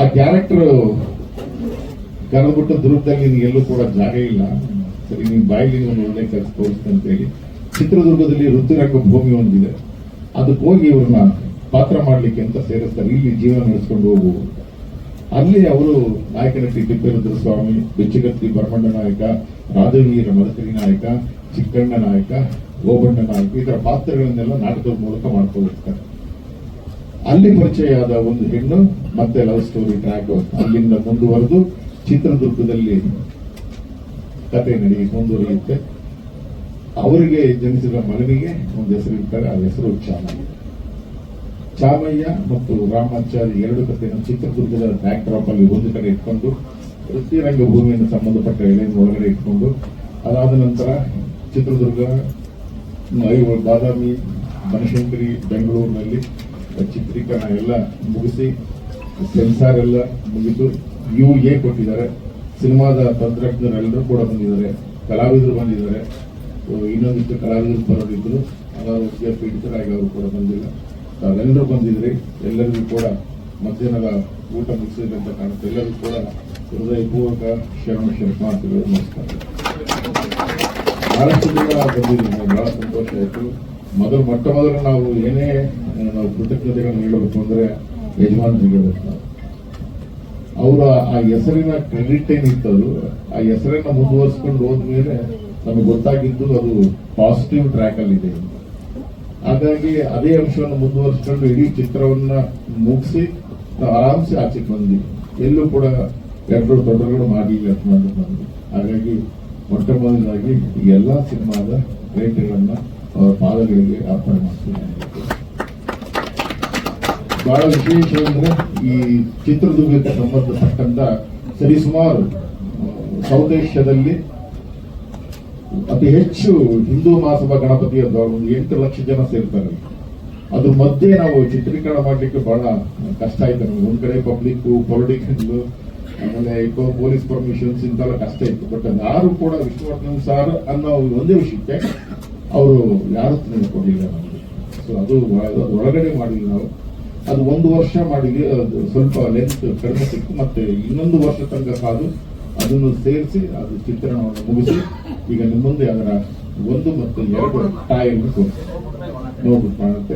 ಆ ಕ್ಯಾರೆಕ್ಟರ್ ಕರೆದ್ಬಿಟ್ಟು ದುರ್ಗದಲ್ಲಿ ಎಲ್ಲೂ ಕೂಡ ಜಾಗ ಇಲ್ಲ. ಸರಿ ನೀನ್ ಬಾಯಿಲಿ ಒಂದು ಒಳ್ಳೆ ಕೆಲಸ ತೋರಿಸ್ತಂತ ಹೇಳಿ ಚಿತ್ರದುರ್ಗದಲ್ಲಿ ಋತುರಂಗ ಭೂಮಿ ಒಂದಿದೆ. ಅದಕ್ಕೆ ಹೋಗಿ ಇವ್ರನ್ನ ಪಾತ್ರ ಮಾಡ್ಲಿಕ್ಕೆ ಅಂತ ಸೇರಿಸ್ತಾರೆ. ಇಲ್ಲಿ ಜೀವನ ನಡೆಸ್ಕೊಂಡು ಹೋಗುವ ಅಲ್ಲಿ ಅವರು ನಾಯಕನಟ್ಟಿ ನಟಿ ತಿಪ್ಪೇರುದ್ರ ಸ್ವಾಮಿ ಬೆಚ್ಚಗತ್ತಿ ಬರಮಣ್ಣ ನಾಯಕ, ರಾಜವೀರ ಮದಕರಿ ನಾಯಕ, ಚಿಕ್ಕಣ್ಣ ನಾಯಕ ಓಬಣ್ಣ ನಾಯಕ ತರ ಪಾತ್ರಗಳನ್ನೆಲ್ಲ ನಾಟಕದ ಮೂಲಕ ಮಾಡ್ಕೊಂಡಿರ್ತಾರೆ ಅಲ್ಲಿ ಪರಿಚಯ ಆದ ಒಂದು ಹೆಣ್ಣು, ಮತ್ತೆ ಲವ್ ಸ್ಟೋರಿ ಟ್ರ್ಯಾಕ್ ಅಲ್ಲಿಂದ ಮುಂದುವರೆದು ಚಿತ್ರದುರ್ಗದಲ್ಲಿ ಕತೆ ನಡಿ ಮುಂದುವರಿಯುತ್ತೆ. ಅವರಿಗೆ ಜನಿಸಿದ ಮಗನಿಗೆ ಒಂದು ಹೆಸರು ಇರ್ತಾರೆ ಆ ಹೆಸರು ಚಾಮಯ್ಯ. ಚಾಮಯ್ಯ ಮತ್ತು ರಾಮಾಚಾರಿ ಎರಡು ಕಥೆಯನ್ನು ಚಿತ್ರದುರ್ಗದ ಬ್ಯಾಕ್ ಡ್ರಾಪ್ ಅಲ್ಲಿ ಒಂದು ಕಡೆ ಇಟ್ಕೊಂಡು ವೃತ್ತಿ ಭೂಮಿಯನ್ನು ಸಂಬಂಧಪಟ್ಟ ಎಳೆಯನ್ನು ಒಳಗಡೆ ಇಟ್ಕೊಂಡು, ಅದಾದ ನಂತರ ಚಿತ್ರದುರ್ಗ ಬಾದಾಮಿ, ಬನಶಂಕರಿ, ಬೆಂಗಳೂರಿನಲ್ಲಿ ಚಿತ್ರೀಕರಣ ಎಲ್ಲ ಮುಗಿಸಿ, ಸೆನ್ಸಾರ್ ಎಲ್ಲ ಮುಗಿದು ಯು ಎ ಕೊಟ್ಟಿದ್ದಾರೆ. ಸಿನಿಮಾದ ತಂತ್ರಜ್ಞರೆಲ್ಲರೂ ಕೂಡ ಬಂದಿದ್ದಾರೆ. ಕಲಾವಿದರು ಬಂದಿದ್ದಾರೆ. ಇನ್ನೊಂದಿಷ್ಟು ಕಲಾವಿದರು ಬರೋದಿದ್ರು. ಅನಾರೋಗ್ಯ ಪೀಡಿತರಾಗಿ ಅವರು ಕೂಡ ಬಂದಿಲ್ಲ. ತಾವೆಲ್ಲರೂ ಬಂದಿದ್ರಿ. ಎಲ್ಲರಿಗೂ ಕೂಡ ಮಧ್ಯಾಹ್ನದ ಊಟ ಮುಗಿಸಿದಂತ ಕಾಣುತ್ತೆ. ಎಲ್ಲರಿಗೂ ಕೂಡ ಹೃದಯಪೂರ್ವಕ ಶರಣ ಶರಣಾರ್ಥಿಗಳು ನಮಸ್ಕಾರ. ಬಹಳಷ್ಟು ಕೂಡ ಬಂದಿದ್ದೀನಿ ಬಹಳ ಸಂತೋಷ ಆಯಿತು. ಮೊದಲು ಮೊಟ್ಟ ಮೊದಲು ನಾವು ಏನೇ ನಾವು ಕೃತಜ್ಞತೆಗಳನ್ನು ಹೇಳಬೇಕು ಅಂದ್ರೆ ಯಜಮಾನರಿಗೆ ಹೇಳಬೇಕು. ಅವರ ಆ ಹೆಸರಿನ ಕ್ರೆಡಿಟ್ ಏನಿತ್ತು ಅದು ಆ ಹೆಸರನ್ನ ಮುಂದುವರಿಸ್ಕೊಂಡು ಹೋದ್ಮೇಲೆ ನಮಗೆ ಗೊತ್ತಾಗಿದ್ದು ಅದು ಪಾಸಿಟಿವ್ ಟ್ರ್ಯಾಕ್ ಅಲ್ಲಿ ಇದೆ. ಹಾಗಾಗಿ ಅದೇ ಅಂಶವನ್ನು ಮುಂದುವರಿಸಿಕೊಂಡು ಇಡೀ ಚಿತ್ರವನ್ನ ಮುಗಿಸಿ, ನಾವು ಆರಾಮ್ಸೆ ಆಚೆ ಬಂದ್ವಿ. ಎಲ್ಲೂ ಕೂಡ ಎರಡು ದೊಡ್ಡಗಳು ಮಾಡಿಲ್ಲ ಅಂತ ಬಂದು ಬಂದ್ವಿ ಹಾಗಾಗಿ ಮೊಟ್ಟ ಮೊದಲಾಗಿ ಎಲ್ಲಾ ಸಿನಿಮಾದ ರೇಟ್ಗಳನ್ನ ಅವರ ಪಾದಗಳಿಗೆ ಅರ್ಪಣೆ ಮಾಡ್ತೀನಿ. ಬಹಳ ವಿಶೇಷ ಅಂದ್ರೆ ಈ ಚಿತ್ರದುರ್ಗಕ್ಕೆ ಸಂಬಂಧಪಟ್ಟಂತ ಸರಿಸುಮಾರು ಸೌತ್ ಏಷ್ಯಾದಲ್ಲಿ ಅತಿ ಹೆಚ್ಚು ಹಿಂದೂ ಮಹಾಸಭಾ ಗಣಪತಿ ಅಂತ ಒಂದು ಎಂಟು ಲಕ್ಷ ಜನ ಸೇರ್ತಾರೆ. ಅದ್ರ ಮಧ್ಯೆ ನಾವು ಚಿತ್ರೀಕರಣ ಮಾಡಲಿಕ್ಕೆ ಬಹಳ ಕಷ್ಟ ಆಯ್ತು. ನಮ್ಗೆ ಒಂದ್ ಕಡೆ ಪಬ್ಲಿಕ್ ಪೊಲಿಟಿಕಲ್ ಆಮೇಲೆ ಇಕೋ ಪೊಲೀಸ್ ಪರ್ಮಿಷನ್ಸ್ ಇಂತೆಲ್ಲ ಕಷ್ಟ ಇತ್ತು. ಬಟ್ ಯಾರು ಕೂಡ ವಿಷ್ಣುವರ್ಧನ್ ಸಾರ್ ಅನ್ನೋ ಒಂದೇ ವಿಷಯಕ್ಕೆ ಅವರು ಯಾರು ಕೊಡಲಿಲ್ಲ ನಮಗೆ. ಸೊ ಅದು ಒಳ- ಅದು ಒಳಗಡೆ ಮಾಡಿಲ್ಲ ನಾವು. ಅದು ಒಂದು ವರ್ಷ ಮಾಡಿದ್ವಿ ಅದು ಸ್ವಲ್ಪ ಲೆಂತ್ ಕಡಿಮೆ ಸಿಕ್ತು ಮತ್ತೆ ಇನ್ನೊಂದು ವರ್ಷ ತನಕ ಕಾದು ಅದನ್ನು ಸೇರಿಸಿ, ಅದು ಚಿತ್ರಣವನ್ನು ಮುಗಿಸಿ, ಈಗ ನಿಮ್ಮ ಮುಂದೆ ಅದರ ಒಂದು ಮತ್ತು ಎರಡು ಟಾಯಲ್ ನೋಡ್ಬಿಟ್ಟು ಕಾಣುತ್ತೆ.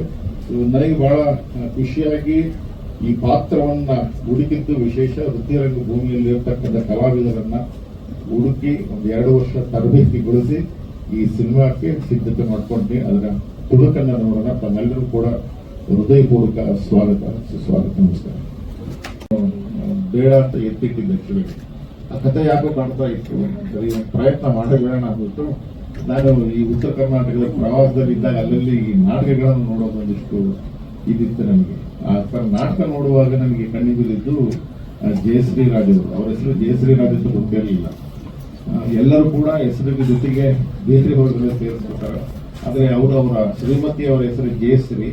ಇದು ನನಗೆ ಬಹಳ ಖುಷಿಯಾಗಿ ಈ ಪಾತ್ರವನ್ನ ಹುಡುಕಿದ್ದು ವಿಶೇಷ, ವೃತ್ತಿರಂಗ ಭೂಮಿಯಲ್ಲಿ ಇರತಕ್ಕಂಥ ಕಲಾವಿದರನ್ನ ಹುಡುಕಿ ಒಂದು ಎರಡು ವರ್ಷ ತರಬೇತಿಗೊಳಿಸಿ ಈ ಸಿನಿಮಾಕ್ಕೆ ಸಿದ್ಧತೆ ಮಾಡ್ಕೊಂಡು ಅದರ ತುಳುಕನ್ನಡವರನ್ನ ನೋಡೋಣ. ತಮ್ಮೆಲ್ಲರೂ ಕೂಡ ಹೃದಯಪೂರ್ವಕ ಸ್ವಾಗತ. ಸುಸ್ವಾಗತ. ನಮಸ್ಕಾರ. ಬೇಡ ಅಂತ ಎತ್ತಿಟ್ಟಿದ್ದೆ ಆಕ್ಚುಲಿ ಆ ಕಥೆ ಯಾಕೋ ಕಾಣ್ತಾ ಇತ್ತು. ಸರಿ ಪ್ರಯತ್ನ ಮಾಡಬೇಡ ಅಂದ್ಬಿಟ್ಟು ನಾನು ಈ ಉತ್ತರ ಕರ್ನಾಟಕದ ಪ್ರವಾಸದಲ್ಲಿ ಇದ್ದಾಗ ಅಲ್ಲಲ್ಲಿ ಈ ನಾಟಕಗಳನ್ನು ನೋಡೋದೊಂದಿಷ್ಟು ಇದಿತ್ತು ನನಗೆ. ಆ ಥರ ನಾಟಕ ನೋಡುವಾಗ ನನಗೆ ಕಣ್ಣಿಗೆ ಬಿದ್ದಿದ್ದು ಆ, ಜಯಶ್ರೀ ರಾಜ್ ಅವರು ಹೆಸರು ಜಯಶ್ರೀ ರಾಜ ಅಂತ ಗೊತ್ತಿರಲಿಲ್ಲ. ಎಲ್ಲರೂ ಕೂಡ ಹೆಸರಿನ ಜೊತೆಗೆ ಬೇರೆ ಹೊರಗಡೆ ಸೇರಿಸ್ಬಿಡ್ತಾರೆ ಆದರೆ ಅವರು ಅವರ ಶ್ರೀಮತಿ ಅವರ ಹೆಸರು ಜಯಶ್ರೀ,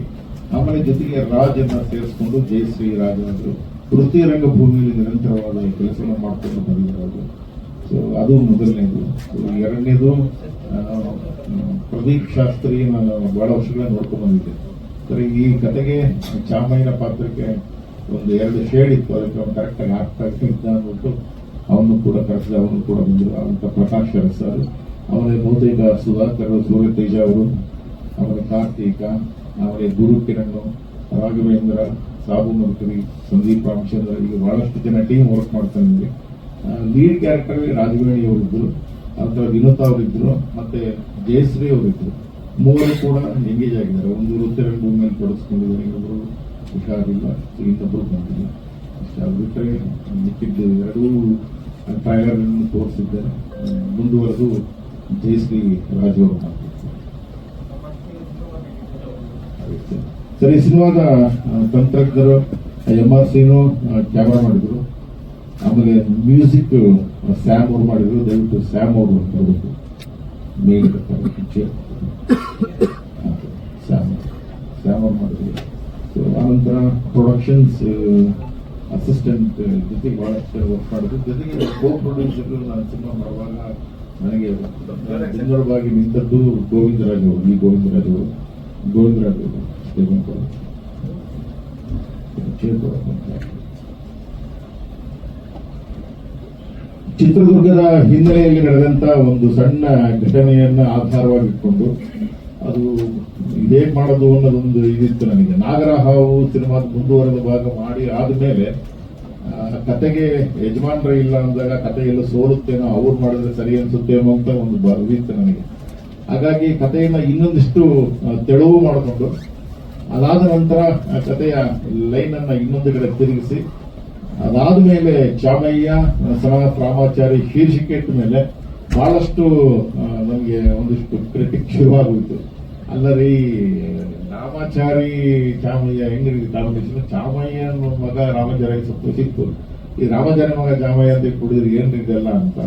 ಆಮೇಲೆ ಜೊತೆಗೆ ರಾಜ್ ಅನ್ನ ಸೇರಿಸ್ಕೊಂಡು ಜಯಶ್ರೀ ರಾಜ್ ಅನ್ನೋದು ವೃತ್ತಿ ರಂಗ ಭೂಮಿಯಲ್ಲಿ ನಿರಂತರವಾದ ಕೆಲಸವನ್ನು ಮಾಡ್ಕೊಂಡು ಬಂದಿರೋದು. ಸೊ ಅದು ಮೊದಲನೇದು. ಎರಡನೇದು ಪ್ರದೀಪ್ ಶಾಸ್ತ್ರಿ ನಾನು ಬಹಳ ವರ್ಷಗಳ ನೋಡ್ಕೊಂಡು ಬಂದಿದ್ದೆ. ಸರಿ, ಈ ಕತೆಗೆ ಚಾಮಯ್ಯನ ಪಾತ್ರಕ್ಕೆ ಒಂದು ಎರಡು ಶೇಡ್ ಇತ್ತು. ಅದಕ್ಕೆ ಕರೆಕ್ಟಾಗಿ ಆಗ್ತಾ ಇದ್ದ ಅಂದ್ಬಿಟ್ಟು ಅವನು ಕೂಡ ಕರೆಸಿದ ಅವನು ಕೂಡ ಬಂದರು. ಅಂತ ಪ್ರಕಾಶ್ ಸರ್. ಅವರೇ ಬಹುತೇಕ ಸುಧಾಕರ್ ಸೂರ್ಯ ತೇಜ ಅವರು, ಅವರ ಕಾರ್ತಿಕ, ಅವರ ಗುರು ಕಿರಣ್, ರಾಘವೇಂದ್ರ, ಸಾಬು ಮರ್ಕರಿ ಸಂದೀಪ್ ರಾಮಚಂದ್ರ, ಈಗ ಬಹಳಷ್ಟು ಜನ ಟೀಮ್ ವರ್ಕ್ ಮಾಡ್ತಾ ಇದ್ವಿ ಲೀಡ್ ಕ್ಯಾರೆಕ್ಟರ್ ರಾಜವೇಣಿ ಅವರಿದ್ರು ನಂತರ ವಿನೋತ್ ಅವರಿದ್ರು ಮತ್ತೆ ಜಯಶ್ರೀ ಅವರಿದ್ದರು ಮೂವರು ಕೂಡ ಎಂಗೇಜ್ ಆಗಿದ್ದಾರೆ. ಒಂದು ವೃತ್ತಿರಂಗ ಭೂಮಿಯಲ್ಲಿ ತೊಡಗಿಸ್ಕೊಂಡಿದ್ದಾರೆ. ಇನ್ನೊಬ್ಬರು ಹುಷಾರಿಲ್ಲ. ಇನ್ನೊಬ್ರು ಬಂದಿಲ್ಲ. ಅಷ್ಟೇ ಬಿಟ್ಟರೆ ಮಿಕ್ಕಿದ್ದು ಎರಡೂ ಟ್ರೈಲರ್ ತೋರಿಸಿದ್ದಾರೆ ಮುಂದುವರೆದು ಜಯಶ್ರೀ ರಾಜು ಅವರು ಸರಿ ಸಿನಿಮಾದ ತಂತ್ರಜ್ಞರು, ಎಂ ಆರ್ ಸಿನು ಕ್ಯಾಮ್ರಾ ಮಾಡಿದ್ರು. ಆಮೇಲೆ ಮ್ಯೂಸಿಕ್ ಸ್ಯಾಮ್ ಅವ್ರು ಮಾಡಿದ್ರು. ದಯವಿಟ್ಟು ಸ್ಯಾಮ್ ಅವರು ಬರಬೇಕು. ಮೇಲ್ ಸ್ಯಾಮ್. ಸ್ಯಾಮ್ ಅವ್ರು ಮಾಡಿದ್ರು. ಸೊ ಆನಂತರ ಪ್ರೊಡಕ್ಷನ್ಸ್ ಅಸಿಸ್ಟೆಂಟ್ uh, ಜೊತೆಗೆ ಭಾಳಷ್ಟು ವರ್ಕ್ ಮಾಡೋದು. ಜೊತೆಗೆ ಕೋ ಪ್ರೊಡ್ಯೂಸರ್ ನಾನು ಸಿನಿಮಾ ಮಾಡುವಾಗ ನನಗೆ ಸುಂದರವಾಗಿ ನಿಂತದ್ದು ಗೋವಿಂದರಾಜ್ ಅವರು ಈ ಗೋವಿಂದರಾಜ್ ಅವರು ಗೋವಿಂದರಾಜ್ ಅವರು ಚಿತ್ರದುರ್ಗದ ಹಿನ್ನೆಲೆಯಲ್ಲಿ ನಡೆದಂತ ಒಂದು ಸಣ್ಣ ಘಟನೆಯನ್ನ ಆಧಾರವಾಗಿಟ್ಕೊಂಡು ಅದು ಹೇಗ್ ಮಾಡೋದು ಅನ್ನೋದೊಂದು ಇದಿತ್ತು ನನಗೆ. ನಾಗರಹಾವು ಸಿನಿಮಾದ ಮುಂದುವರೆದ ಭಾಗ ಮಾಡಿ ಆದಮೇಲೆ ಕತೆಗೆ ಯಜಮಾನ್ರ ಇಲ್ಲ ಅಂದಾಗ ಕತೆ ಎಲ್ಲ ಸೋಲುತ್ತೇನೋ ಅವ್ರು ಮಾಡಿದ್ರೆ ಸರಿ ಅನ್ಸುತ್ತೇನೋ ಅಂತ ಒಂದು ಇತ್ತು ನನಗೆ. ಹಾಗಾಗಿ ಕಥೆಯನ್ನು ಇನ್ನೊಂದಿಷ್ಟು ತೆಳುವು ಮಾಡಿಕೊಂಡು, ಅದಾದ ನಂತರ ಕಥೆಯ ಲೈನ್ ಅನ್ನ ಇನ್ನೊಂದು ಕಡೆ ತಿರುಗಿಸಿ, ಅದಾದ ಮೇಲೆ ಚಾಮಯ್ಯ ಸಮಾನ ರಾಮಾಚಾರಿ ಶೀರ್ಷಿಕೆ ಇಟ್ಟ ಮೇಲೆ ಬಹಳಷ್ಟು ನಮಗೆ ಒಂದಿಷ್ಟು ಕ್ರಿಟಿಕ್ ಶುರುವಾಗೋಯ್ತು. ಅಲ್ಲರಿ, ರಾಮಾಚಾರಿ ಚಾಮಯ್ಯ ಹೆಂಗಿರಿ ಕಾಂಬಿನೇಷನ್ ಚಾಮಯ್ಯ ಅನ್ನೋ ಮಗ ರಾಮಚಾರಿ ಸ್ವಲ್ಪ ಸಿಕ್ತು. ಈ ರಾಮಚಾರಿ ಮಗ ಚಾಮಯ್ಯ ಅಂತ ಕುಡಿದ್ರಿ, ಏನ್ರಿ ಇದೆಲ್ಲ ಅಂತ?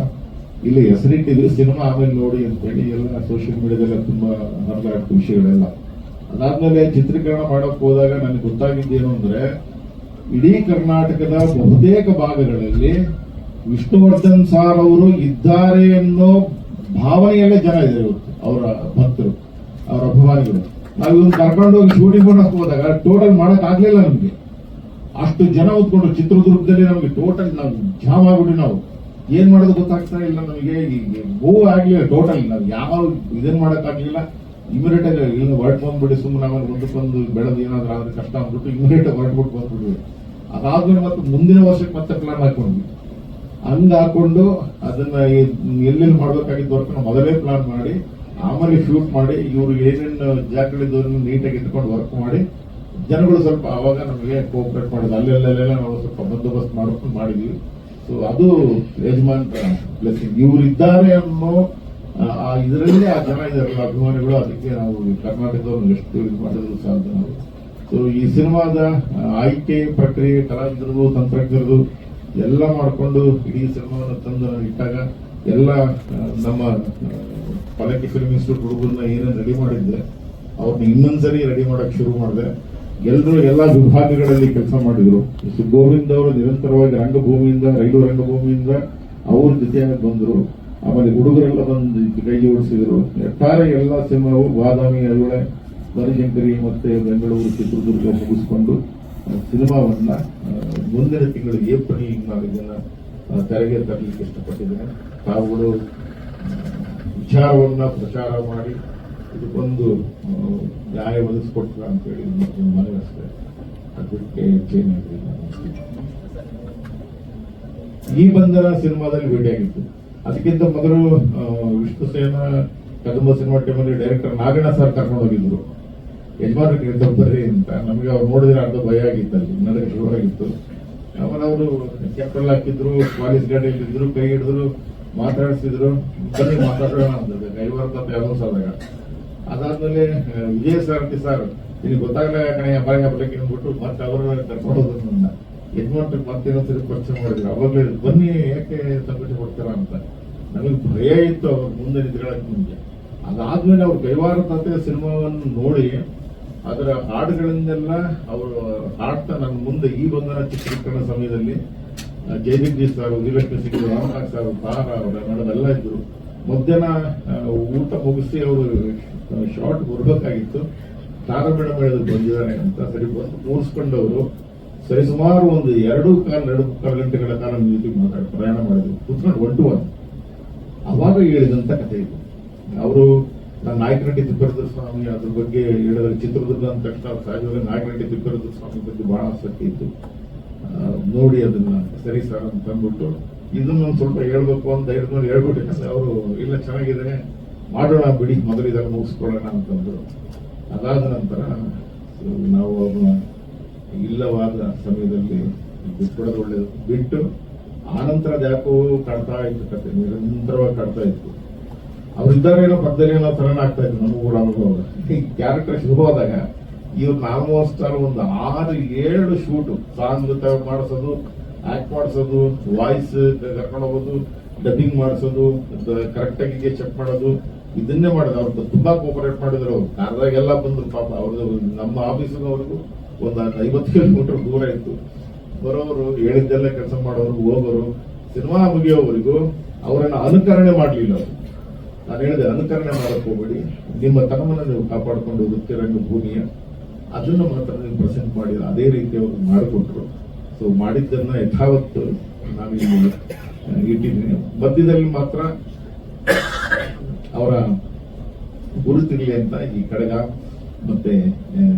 ಇಲ್ಲಿ ಹೆಸರಿಟ್ಟಿದ್ರು, ಸಿನಿಮಾ ಆಮೇಲೆ ನೋಡಿ ಅಂತ ಹೇಳಿ ಎಲ್ಲ ಸೋಷಿಯಲ್ ಮೀಡಿಯಾದಲ್ಲ ತುಂಬಾ ಹರಿದಾಡ್ತು ವಿಷಯಗಳೆಲ್ಲ. ಅದಾದ್ಮೇಲೆ ಚಿತ್ರೀಕರಣ ಮಾಡಕ್ ಹೋದಾಗ ನನಗೆ ಗೊತ್ತಾಗಿದ್ದೇನು ಅಂದ್ರೆ, ಇಡೀ ಕರ್ನಾಟಕದ ಬಹುತೇಕ ಭಾಗಗಳಲ್ಲಿ ವಿಷ್ಣುವರ್ಧನ್ ಸಾರ್ ಅವರು ಇದ್ದಾರೆ ಅನ್ನೋ ಭಾವನೆಯಲ್ಲೇ ಜನ ಇದೆ ಅವರ ಭಕ್ತರು. ಅವರ ಅಭಿಮಾನಿಗಳು. ನಾವು ಕರ್ಕೊಂಡು ಹೋಗಿ ಶೂಟಿಂಗ್ ಮಾಡಕ್ ಹೋದಾಗ ಟೋಟಲ್ ಮಾಡಕ್ ಆಗ್ಲಿಲ್ಲ ನಮ್ಗೆ. ಅಷ್ಟು ಜನ ಉತ್ಕೊಂಡು ಚಿತ್ರದುರ್ಗದಲ್ಲಿ ನಮಗೆ ಟೋಟಲ್ ನಾವು ಜಾಮ್ ಆಗ್ಬಿಟ್ಟು ನಾವು. ಏನ್ ಮಾಡೋದು ಗೊತ್ತಾಗ್ತಾ ಇಲ್ಲ ನಮಗೆ. ಗೋ ಆಗ್ಲಿಲ್ಲ ಟೋಟಲ್ ನಾವು ಯಾವ ಇದನ್ ಮಾಡಕ್ ಆಗ್ಲಿಲ್ಲ. ಇಮಿಡಿಯೇಟ್ ಆಗಿ ಇಲ್ಲಿ ಹೊರಟು ಬಂದ್ಬಿಡಿ ಸುಮ್ಮನೆ ಆಮೇಲೆ ಮುಂದಕ್ಕೊಂದು ಬೆಳೆದು ಏನಾದ್ರೂ ಆದ್ರೆ ಕಷ್ಟ ಅಂದ್ಬಿಟ್ಟು ಇಮಿಡಿಯೇಟ್ ಹೊರಟ್ಬಿಟ್ಟು ಬಂದ್ಬಿಡ್ವಿ. ಅದಾದ್ಮೇಲೆ ಮತ್ತೆ ಮುಂದಿನ ವರ್ಷಕ್ಕೆ ಮತ್ತೆ ಪ್ಲಾನ್ ಹಾಕೊಂಡ್ವಿ. ಹಂಗ ಹಾಕೊಂಡು ಅದನ್ನ ಎಲ್ಲೆಲ್ಲಿ ಮಾಡ್ಬೇಕಾಗಿದ್ದು ವರ್ಕ್ ಮೊದಲೇ ಪ್ಲಾನ್ ಮಾಡಿ ಆಮೇಲೆ ಶೂಟ್ ಮಾಡಿ, ಇವರು ಏನೇನು ಜಾಗಗಳಿದ್ದವ್ರನ್ನ ನೀಟಾಗಿ ಇಟ್ಕೊಂಡು ವರ್ಕ್ ಮಾಡಿ, ಜನಗಳು ಸ್ವಲ್ಪ ಆವಾಗ ನಮಗೆ ಕೋಆಪರೇಟ್ ಮಾಡಿದ್ರು. ಅಲ್ಲೆಲ್ಲೆಲ್ಲ ನಾವು ಸ್ವಲ್ಪ ಬಂದೋಬಸ್ತ್ ಮಾಡ್ಕೊಂಡು ಮಾಡಿದ್ವಿ. ಸೊ ಅದು ಯಜಮಾನ್ ಬ್ಲೆಸ್ಸಿಂಗ್ ಇವರು ಇದ್ದಾರೆ ಅನ್ನೋ, ಆ- ಇದರಲ್ಲಿ ಆ ಜನ ಇದಾರಲ್ಲ, ಅಭಿಮಾನಿಗಳು, ಅದಕ್ಕೆ ನಾವು ಕರ್ನಾಟಕದವ್ರನ್ನ ಎಷ್ಟು ಇದು ಮಾಡಿದ್ರು ಸಾಧ್ಯ ನಾವು. ಸೊ ಈ ಸಿನಿಮಾದ ಆಯ್ಕೆ ಪ್ರಕ್ರಿಯೆ ಕಲಾವಿದರದು ತಂತ್ರಜ್ಞರದು ಎಲ್ಲ ಮಾಡಿಕೊಂಡು ಇಡೀ ಸಿನಿಮಾವನ್ನು ತಂದು ಇಟ್ಟಾಗ ಎಲ್ಲ ನಮ್ಮ ಪಲಕಿ ಫಿಲ್ಮ್ ಇನ್ಸ್ಟಿಟ್ಯೂಟ್ ಹುಡುಗರನ್ನ ಏನೇನು ರೆಡಿ ಮಾಡಿದ್ದೆ ಅವ್ರನ್ನ ಇನ್ನೊಂದ್ಸರಿ ರೆಡಿ ಮಾಡೋಕೆ ಶುರು ಮಾಡಿದೆ. ಎಲ್ಲರೂ ಎಲ್ಲ ವಿಭಾಗಗಳಲ್ಲಿ ಕೆಲಸ ಮಾಡಿದ್ರು. ಗೋವಿಂದ್ ಅವರು ನಿರಂತರವಾಗಿ ರಂಗಭೂಮಿಯಿಂದ ರೈಲು ರಂಗಭೂಮಿಯಿಂದ ಅವ್ರ ಜೊತೆಯಾಗಿ ಬಂದರು. ಆಮೇಲೆ ಹುಡುಗರೆಲ್ಲ ಬಂದು ಕೈ ಜೋಡಿಸಿದರು ಒಟ್ಟಾರೆ ಎಲ್ಲ ಸಿನಿಮಾವು ಬಾದಾಮಿ ಅರುಳೆ ಬನಶಂಕರಿ ಮತ್ತೆ ಬೆಂಗಳೂರು ಚಿತ್ರದುರ್ಗ ಮುಗಿಸ್ಕೊಂಡು ಸಿನಿಮಾವನ್ನ ಮುಂದಿನ ತಿಂಗಳು ಏಪ್ರಿಲ್ ನಾಲ್ಕು ಆ, ತೆರೆಗೆ ತರಲಿಕ್ಕೆ ಇಷ್ಟಪಟ್ಟಿದ್ದೇನೆ. ತಾವುಗಳು ವಿಚಾರವನ್ನು ಪ್ರಚಾರ ಮಾಡಿ ಇದಕ್ಕೊಂದು ನ್ಯಾಯ ಒದಗಿಸ್ಕೊಟ್ರ ಅಂತೇಳಿ ಮನವಿ ಅಷ್ಟೇ ಅದಕ್ಕೆ ಈ ಬಂಧನ ಸಿನಿಮಾದಲ್ಲಿ ಭೇಟಿಯಾಗಿತ್ತು ಅದಕ್ಕಿಂತ ಮೊದಲು ವಿಷ್ಣು ಸೇನ ಕದಂಬ ಸಿನಿಮಾ ಟೈಮಲ್ಲಿ ಡೈರೆಕ್ಟರ್ ನಾಗಣ್ಣ ಸರ್ ಕರ್ಕೊಂಡು ಹೋಗಿದ್ರು. ಯಜಮಾನ್ರಿಗೆ ಬರ್ರಿ ಅಂತ. ನಮಗೆ ಅವ್ರು ನೋಡಿದ್ರೆ ಅರ್ಧ ಭಯ ಆಗಿತ್ತು ಅಲ್ಲಿ. ನನಗೆ ಶುರುವಾಗಿತ್ತು ಆಮೇಲೆ ಅವರು ಕೆಪ್ಪಲ್ ಹಾಕಿದ್ರು ಪಾಲಿಸ್ ಗಾಡಿಯಲ್ಲಿ ಇದ್ರು, ಕೈ ಹಿಡಿದ್ರು, ಮಾತಾಡಿಸಿದ್ರು ಬನ್ನಿ ಮಾತಾಡೋಣ ಅಂತ ಅಂತ ಯಾವ್ದೋ ಸಾದಾಗ ಅದಾದ್ಮೇಲೆ ವಿಜಯ ಸಾರಥಿ ಸರ್ ಇಲ್ಲಿ ಗೊತ್ತಾಗಲ್ಲ ಕಣೆ ಅಪಾಯ ಬಳಕೆ ಅಂದ್ಬಿಟ್ಟು ಮತ್ತೆ ಅವರ ಕರ್ಕೊಂಡು ಹೋದ್ರು ನನ್ನ ಮತ್ತೆ ಇನ್ನೊಂದ್ಸರಿ ಪರಿಚಯ ಮಾಡಿದ್ರು. ಅವಾಗಲೇ ಬನ್ನಿ, ಯಾಕೆ ತಪ್ಪಿಟ್ಟು ಕೊಡ್ತಾರ ಅಂತ. ನನಗೆ ಭಯ ಇತ್ತು ಅವ್ರ ಮುಂದೆ ನಿಂತ್ಕೊಳ್ಳೋಕೆ ಮುಂದೆ. ಅದಾದ್ಮೇಲೆ ಅವ್ರು ಕೈವಾರ ತಾತೆ ಸಿನಿಮಾವನ್ನು ನೋಡಿ ಅದರ ಹಾಡುಗಳನ್ನೆಲ್ಲ ಅವರು ಹಾಡ್ತಾ ನನ್ನ ಮುಂದೆ ಈ ಬಂಧನ ಚಿತ್ರೀಕರಣ ಸಮಯದಲ್ಲಿ ಆ, ಸಾರು ಉದಿಲಕ್ಷ್ಮಿ ಸಿಂಗ್ ರಾಮನಾಥ್ ಸಾರು ತಾರ ಅವರ ನಡೆದೆಲ್ಲ ಇದ್ರು ಮಧ್ಯಾಹ್ನ ಊಟ ಮುಗಿಸಿ ಅವರು ಶಾರ್ಟ್ ಬರ್ಬೇಕಾಗಿತ್ತು. ತಾರ ಮೇಡಮ್ ಹೇಳಿದ್ರು ಬಂದಿದ್ದಾರೆ ಅಂತ ಸರಿ ಬಂದು ಕೂರಿಸ್ಕೊಂಡವರು ಸರಿ ಸುಮಾರು ಒಂದು ಎರಡು ಕಾಲ ಎರಡು ಕಾಲು ಗಂಟೆಗಳ ಕಾಲ ಮ್ಯೂಸಿಕ್ ಮಾತಾಡಿ ಪ್ರಯಾಣ ಮಾಡಿದ್ರು. ಕೂತ್ಕೊಂಡು ಒನ್. ಅವಾಗ ಹೇಳಿದಂತ ಕಥೆ ಇದು. ಅವರು ನಾನು ತಿಪ್ಪರದ್ರ ಸ್ವಾಮಿ ಅದ್ರ ಬಗ್ಗೆ ಹೇಳಿದ್ರೆ ಚಿತ್ರದುರ್ಗ ಅಂದ ತಕ್ಷಣ ಸಹಜವಾಗಿ ನಾಯಕನಟ್ಟಿ ತಿಪ್ಪರದ್ರ ಸ್ವಾಮಿ ಬಗ್ಗೆ ಬಹಳ ಆಸಕ್ತಿ ಇತ್ತು. ನೋಡಿ ಅದನ್ನ ಸರಿ ಸರ್ ಅಂತ ಅಂದ್ಬಿಟ್ಟು ಇದನ್ನ ಒಂದು ಸ್ವಲ್ಪ ಹೇಳ್ಬೇಕು ಅಂತ ಧೈರ್ಯದ ಮೇಲೆ ಹೇಳ್ಬಿಟ್ಟಿದ್ದೆ ಅವರು, ಇಲ್ಲ, ಚೆನ್ನಾಗಿದೆ. ಮಾಡೋಣ ಬಿಡಿ, ಮೊದಲು ಮುಗಿಸ್ಕೊಳ್ಳೋಣ ಅಂತಂದ್ರು. ಅದಾದ ನಂತರ ನಾವು ಅವ್ರನ್ನ ಇಲ್ಲವಾದ ಸಮಯದಲ್ಲಿ ಬಿಟ್ಬಿಡೋದು ಒಳ್ಳೇದು. ಬಿಟ್ಟು ಆನಂತರ ಅದು ಯಾಕೋ ಕಾಡ್ತಾ ಇತ್ತು ಕತೆ, ನಿರಂತರವಾಗಿ ಕಾಡ್ತಾ ಇತ್ತು. ಅವ್ರಿದ್ದಾರೆ ಏನೋ ಪಕ್ಕದಲ್ಲಿ ಏನೋ ತರಣ ಆಗ್ತಾ ಇದ್ರು ನಮಗೂ ಕೂಡ ಅನುಭವ ಈ ಕ್ಯಾರೆಕ್ಟರ್ ಹೋದಾಗ ಇವ್ರು ಆಲ್ಮೋಸ್ಟ್ ಒಂದು ಆರು ಏಳು ಶೂಟ್ ಸಾಂಗ್ ಮಾಡಿಸೋದು ಆಕ್ಟ್ ಮಾಡಿಸೋದು ವಾಯ್ಸ್ ಕರ್ಕೊಂಡು ಹೋಗೋದು ಡಬ್ಬಿಂಗ್ ಮಾಡಿಸೋದು ಕರೆಕ್ಟ್ ಆಗಿ ಚೆಕ್ ಮಾಡೋದು, ಇದನ್ನೇ ಮಾಡೋದು ಅವ್ರದ್ದು ತುಂಬಾ ಕೋಪರೇಟ್ ಮಾಡಿದ್ರು. ಅವ್ರು ಕಾರ್ದಾಗೆಲ್ಲ ಬಂದ್ರು ಪಾಪ. ಅವ್ರದ್ದು ನಮ್ಮ ಆಫೀಸಿನವರೆಗೂ ಒಂದು ಐವತ್ತು ಕಿಲೋಮೀಟರ್ ದೂರ ಇತ್ತು. ಬರೋರು, ಹೇಳಿದ್ದೆಲ್ಲ ಕೆಲಸ ಮಾಡೋರು, ಹೋಗೋರು ಸಿನಿಮಾ ಮುಗಿಯೋವರೆಗೂ ಅವರನ್ನ ಅನುಕರಣೆ ಮಾಡಲಿಲ್ಲ ಅವರು. ನಾನು ಹೇಳಿದೆ ಅನುಕರಣೆ ಮಾಡಕ್ಕೆ ಹೋಗಬೇಡಿ. ನಿಮ್ಮ ತನವನ್ನು ನೀವು ಕಾಪಾಡಿಕೊಂಡು ವೃತ್ತಿರಂಗ ಭೂಮಿಯ ಅದನ್ನು ಮಾತ್ರ ನೀವು ಪ್ರೆಸೆಂಟ್ ಮಾಡಿ ಅದೇ ರೀತಿ ಅವರು ಮಾಡಿಕೊಟ್ರು. ಸೊ ಮಾಡಿದ್ದನ್ನು ಯಥಾವತ್ತು ಆ, ಇಟ್ಟಿದ್ದೀನಿ ಮಧ್ಯದಲ್ಲಿ ಮಾತ್ರ ಅವರ ಗುರುತಿರಲಿ ಅಂತ ಈ ಕಡಗ ಮತ್ತೆ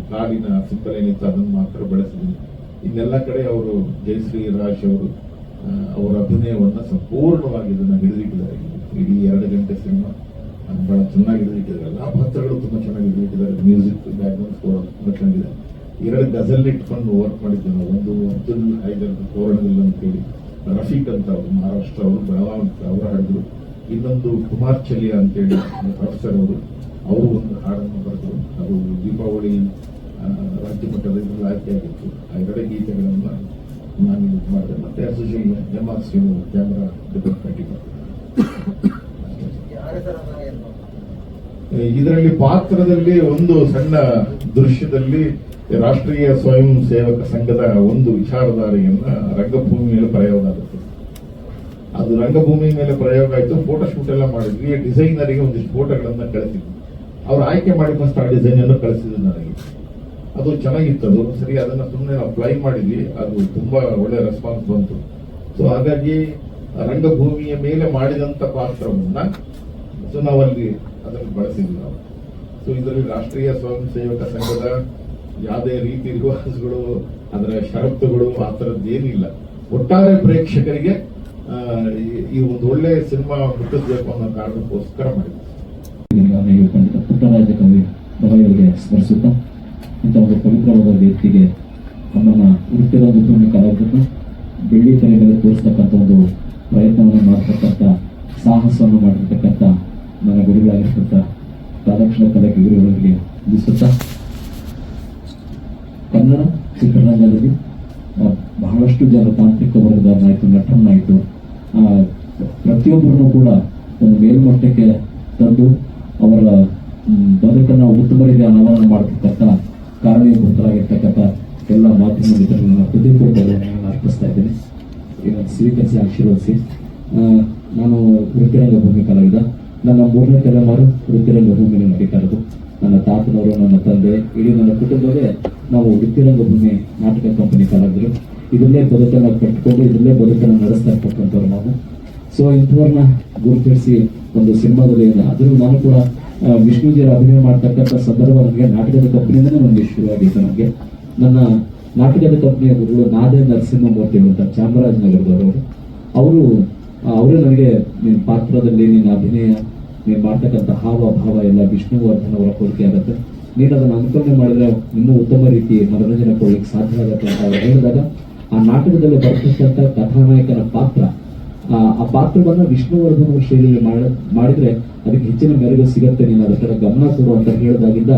ಕಾಡಿನ ಸಿಂಪಲೇನಿತ್ತು ಅದನ್ನು ಮಾತ್ರ ಬಳಸಿದ್ದೀನಿ. ಇನ್ನೆಲ್ಲ ಕಡೆ ಅವರು ಜಯಶ್ರೀ ರಾಜ್ ಅವರು ಅವರ ಅಭಿನಯವನ್ನ ಸಂಪೂರ್ಣವಾಗಿ ಇದನ್ನ ಹಿಡಿದಿಟ್ಟಿದ್ದಾರೆ. ಇಡೀ ಎರಡು ಗಂಟೆ ಸಿನಿಮಾ ಬಹಳ ಚೆನ್ನಾಗಿ ಹಿಡಿದಿಟ್ಟಿದ್ದಾರೆ ಎಲ್ಲ ಪಾತ್ರಗಳು ತುಂಬಾ ಚೆನ್ನಾಗಿ ಹಿಡಿದಿಟ್ಟಿದ್ದಾರೆ. ಮ್ಯೂಸಿಕ್ ಬ್ಯಾಕ್ಗ್ರೌಂಡ್ ಸ್ಕೋರ್ ತುಂಬಾ ಚೆನ್ನಾಗಿದೆ. ಎರಡು ಗಜಲ್ ಇಟ್ಕೊಂಡು ವರ್ಕ್ ಮಾಡಿದ್ದೆ ನಾವು ಒಂದು ಅಬ್ದುಲ್ ಹೈದರ್ ಅಂತ ಅಂತೇಳಿ ರಫೀಕ್ ಅಂತ ಅವರು, ಮಹಾರಾಷ್ಟ್ರ ಅವರು ಬೆಳಗಾವಿ ಅವರು ಹಾಡಿದ್ರು. ಇನ್ನೊಂದು ಕುಮಾರ್ ಚಲಿಯಾ ಅಂತೇಳಿ ಪ್ರೊಫೆಸರ್ ಅವರು ಅವರು ಒಂದು ಹಾಡನ್ನು ಬರೆದರು. ಅದು ದೀಪಾವಳಿ ರಾಜ್ಯ ಆಯ್ಕೆ ಆಗಿತ್ತು. ಆ ಎರಡೇ ಗೀತೆಗಳನ್ನ ನಾನು ಇದು ಮಾಡಿದೆ ಮತ್ತೆ association M R C camera ಡಿಪಾರ್ಟ್ಮೆಂಟಿಗೆ ಇದರಲ್ಲಿ ಪಾತ್ರದಲ್ಲಿ ಒಂದು ಸಣ್ಣ ದೃಶ್ಯದಲ್ಲಿ ರಾಷ್ಟ್ರೀಯ ಸ್ವಯಂ ಸೇವಕ ಸಂಘದ ಒಂದು ವಿಚಾರಧಾರೆಯನ್ನ ರಂಗಭೂಮಿ ಮೇಲೆ ಪ್ರಯೋಗ ಆಗುತ್ತೆ. ಅದು ರಂಗಭೂಮಿ ಮೇಲೆ ಪ್ರಯೋಗ ಆಯಿತು ಫೋಟೋ ಶೂಟ್ ಎಲ್ಲ ಮಾಡಿದ್ವಿ. ಡಿಸೈನರಿಗೆ ಒಂದಿಷ್ಟು ಫೋಟೋಗಳನ್ನ ಕಳಿಸಿದ್ವಿ. ಅವ್ರು ಆಯ್ಕೆ ಮಾಡಿ ಫಸ್ಟ್ ಆ ಡಿಸೈನ್ ಅನ್ನು ಕಳಿಸಿದ್ರು ನನಗೆ. ಅದು ಚೆನ್ನಾಗಿತ್ತು, ಅದು ಸರಿ ಅದನ್ನ ಸುಮ್ಮನೆ ನಾವು ಫ್ಲೈ ಮಾಡಿದ್ವಿ, ಅದು ತುಂಬಾ ಒಳ್ಳೆ ರೆಸ್ಪಾನ್ಸ್ ಬಂತು. ಸೊ ಹಾಗಾಗಿ ರಂಗಭೂಮಿಯ ಮೇಲೆ ಮಾಡಿದಂತ ಪಾತ್ರವನ್ನ ಸೊ, ನಾವಲ್ಲಿ ಅದನ್ನು ಬಳಸಿದ್ವಿ ನಾವು. ಸೊ ಇದರಲ್ಲಿ ರಾಷ್ಟ್ರೀಯ ಸ್ವಯಂ ಸೇವಕ ಸಂಘದ ಯಾವುದೇ ರೀತಿ ರಿವಾಜ್ಗಳು, ಅದರ ಷರತ್ತುಗಳು ಆ ಥರದ್ದು ಏನಿಲ್ಲ. ಒಟ್ಟಾರೆ ಪ್ರೇಕ್ಷಕರಿಗೆ ಈ- ಒಂದು ಒಳ್ಳೆ ಸಿನಿಮಾ ಮುಟ್ಟಿಸ್ಬೇಕು ಅನ್ನೋ ಕಾರಣಕ್ಕೋಸ್ಕರ ಮಾಡಿದ್ವಿ. ಪುಟ್ಟರಾಜ ಕವಿ ಸ್ಮರಿಸುತ್ತಾ ಇಂಥ ಒಂದು ಪವಿತ್ರವಾದ ವ್ಯಕ್ತಿಗೆ ನಮ್ಮನ್ನ ಹುಟ್ಟಿರೋ ಮುಖ್ಯ ಕಲಾವಿದರು ಬೆಳ್ಳಿ ತೆರೆ ತೋರಿಸ್ತಕ್ಕಂಥ ಒಂದು ಪ್ರಯತ್ನವನ್ನು ಮಾಡ್ತಕ್ಕಂಥ ಸಾಹಸವನ್ನು ಮಾಡಿರ್ತಕ್ಕಂಥ ನನ್ನ ಗುರುಗಳಾಗಿರ್ತಕ್ಕಂಥ ರಾಧಾಕೃಷ್ಣ ಕಲೆಗೆ ಗುರುಗಳಿಗೆ ವಂದಿಸುತ್ತಾ ಕನ್ನಡ ಚಿತ್ರರಂಗದಲ್ಲಿ ಬಹಳಷ್ಟು ಜನ ತಾಂತ್ರಿಕ ವರ್ಗದವರನ್ನಾಯಿತು ನಟನಾಯಿತು ಪ್ರತಿಯೊಬ್ಬರನ್ನು ಕೂಡ ಒಂದು ಮೇಲ್ಮಟ್ಟಕ್ಕೆ ತಂದು ಅವರ ಬದುಕನ್ನು ಉತ್ತಮ ರೀತಿಯ ಅನಾವರಣ ಮಾಡತಕ್ಕಂಥ ಕಾರಣೀಭೂತರಾಗಿರ್ತಕ್ಕಂಥ ಎಲ್ಲ ಮಾಧ್ಯಮ ಮಿತ್ರರನ್ನ ನಾನು ಹೃದಯಪೂರ್ವಕವನ್ನು ಅರ್ಪಿಸ್ತಾ ಇದ್ದೇನೆ. ಇದನ್ನು ಸ್ವೀಕರಿಸಿ, ಆಶೀರ್ವದಿಸಿ. ನಾನು ವೃತ್ತಿರಂಗ ಭೂಮಿ ಕಲಾವಿದ. ನನ್ನ ಮೂರನೇ ತಲೆಮಾರು ವೃತ್ತಿರಂಗ ಭೂಮಿನ ನಡೀತಾರದು ನನ್ನ ತಾತನವರು, ನನ್ನ ತಂದೆ, ಇಡೀ ನನ್ನ ಕುಟುಂಬವೇ ನಾವು ವೃತ್ತಿರಂಗ ಭೂಮಿ ನಾಟಕ ಕಂಪನಿ ಕಲಾವಿದರು. ಇದನ್ನೇ ಬದುಕನ್ನು ಕಟ್ಟಿಕೊಂಡು, ಇದನ್ನೇ ಬದುಕನ್ನು ನಡೆಸ್ತಾ ಇರ್ತಕ್ಕಂಥವ್ರು ನಾವು. ಸೊ ಇಂಥವ್ರನ್ನ ಗುರುತಿಸಿ ಒಂದು ಸಿನಿಮಾದಲ್ಲಿ ಆದರೂ ನಾನು ಕೂಡ ವಿಷ್ಣುಜಿಯರ ಅಭಿನಯ ಮಾಡ್ತಕ್ಕಂಥ ಸಂದರ್ಭ ನನಗೆ ನಾಟಕದ ಕಂಪನಿಯಿಂದನೇ ನನಗೆ ಶುರುವಾಗಿತ್ತು ನನಗೆ ನನ್ನ ನಾಟಕದ ಕಂಪನಿಯ ಗುರುಗಳು ನಾದೇ ನರಸಿಂಹಮೂರ್ತಿ ಅಂತ ಚಾಮರಾಜನಗರದವರು ಅವರು ಅವರೇ ನನಗೆ ನಿನ್ನ ಪಾತ್ರದಲ್ಲಿ ನಿನ್ನ ಅಭಿನಯ, ನೀನು ಮಾಡ್ತಕ್ಕಂಥ ಹಾವ, ಭಾವ ಎಲ್ಲ ವಿಷ್ಣುವರ್ಧನ್ ಅವರ ಕೊಡುಗೆ ಆಗುತ್ತೆ. ನೀನು ಅದನ್ನು ಅನುಕರಣೆ ಮಾಡಿದ್ರೆ ಇನ್ನೂ ಉತ್ತಮ ರೀತಿ ಮನೋರಂಜನೆ ಕೊಡಲಿಕ್ಕೆ ಸಾಧ್ಯ ಆಗುತ್ತೆ ಅಂತ ಅವರು ಹೇಳಿದಾಗ, ಆ ನಾಟಕದಲ್ಲಿ ಬರ್ತಕ್ಕಂಥ ಕಥಾನಾಯಕನ ಪಾತ್ರ, ಆ ಪಾತ್ರವನ್ನು ವಿಷ್ಣುವರ್ಧನ ಶೈಲಿಯಲ್ಲಿ ಮಾಡ- ಮಾಡಿದ್ರೆ ಅದಕ್ಕೆ ಹೆಚ್ಚಿನ ಮೆರುಗು ಸಿಗತ್ತೆ ನೀನು ಅದರ ಕಡೆ ಗಮನ ಕೊಡು ಅಂತ ಹೇಳಿದಾಗಿಂದ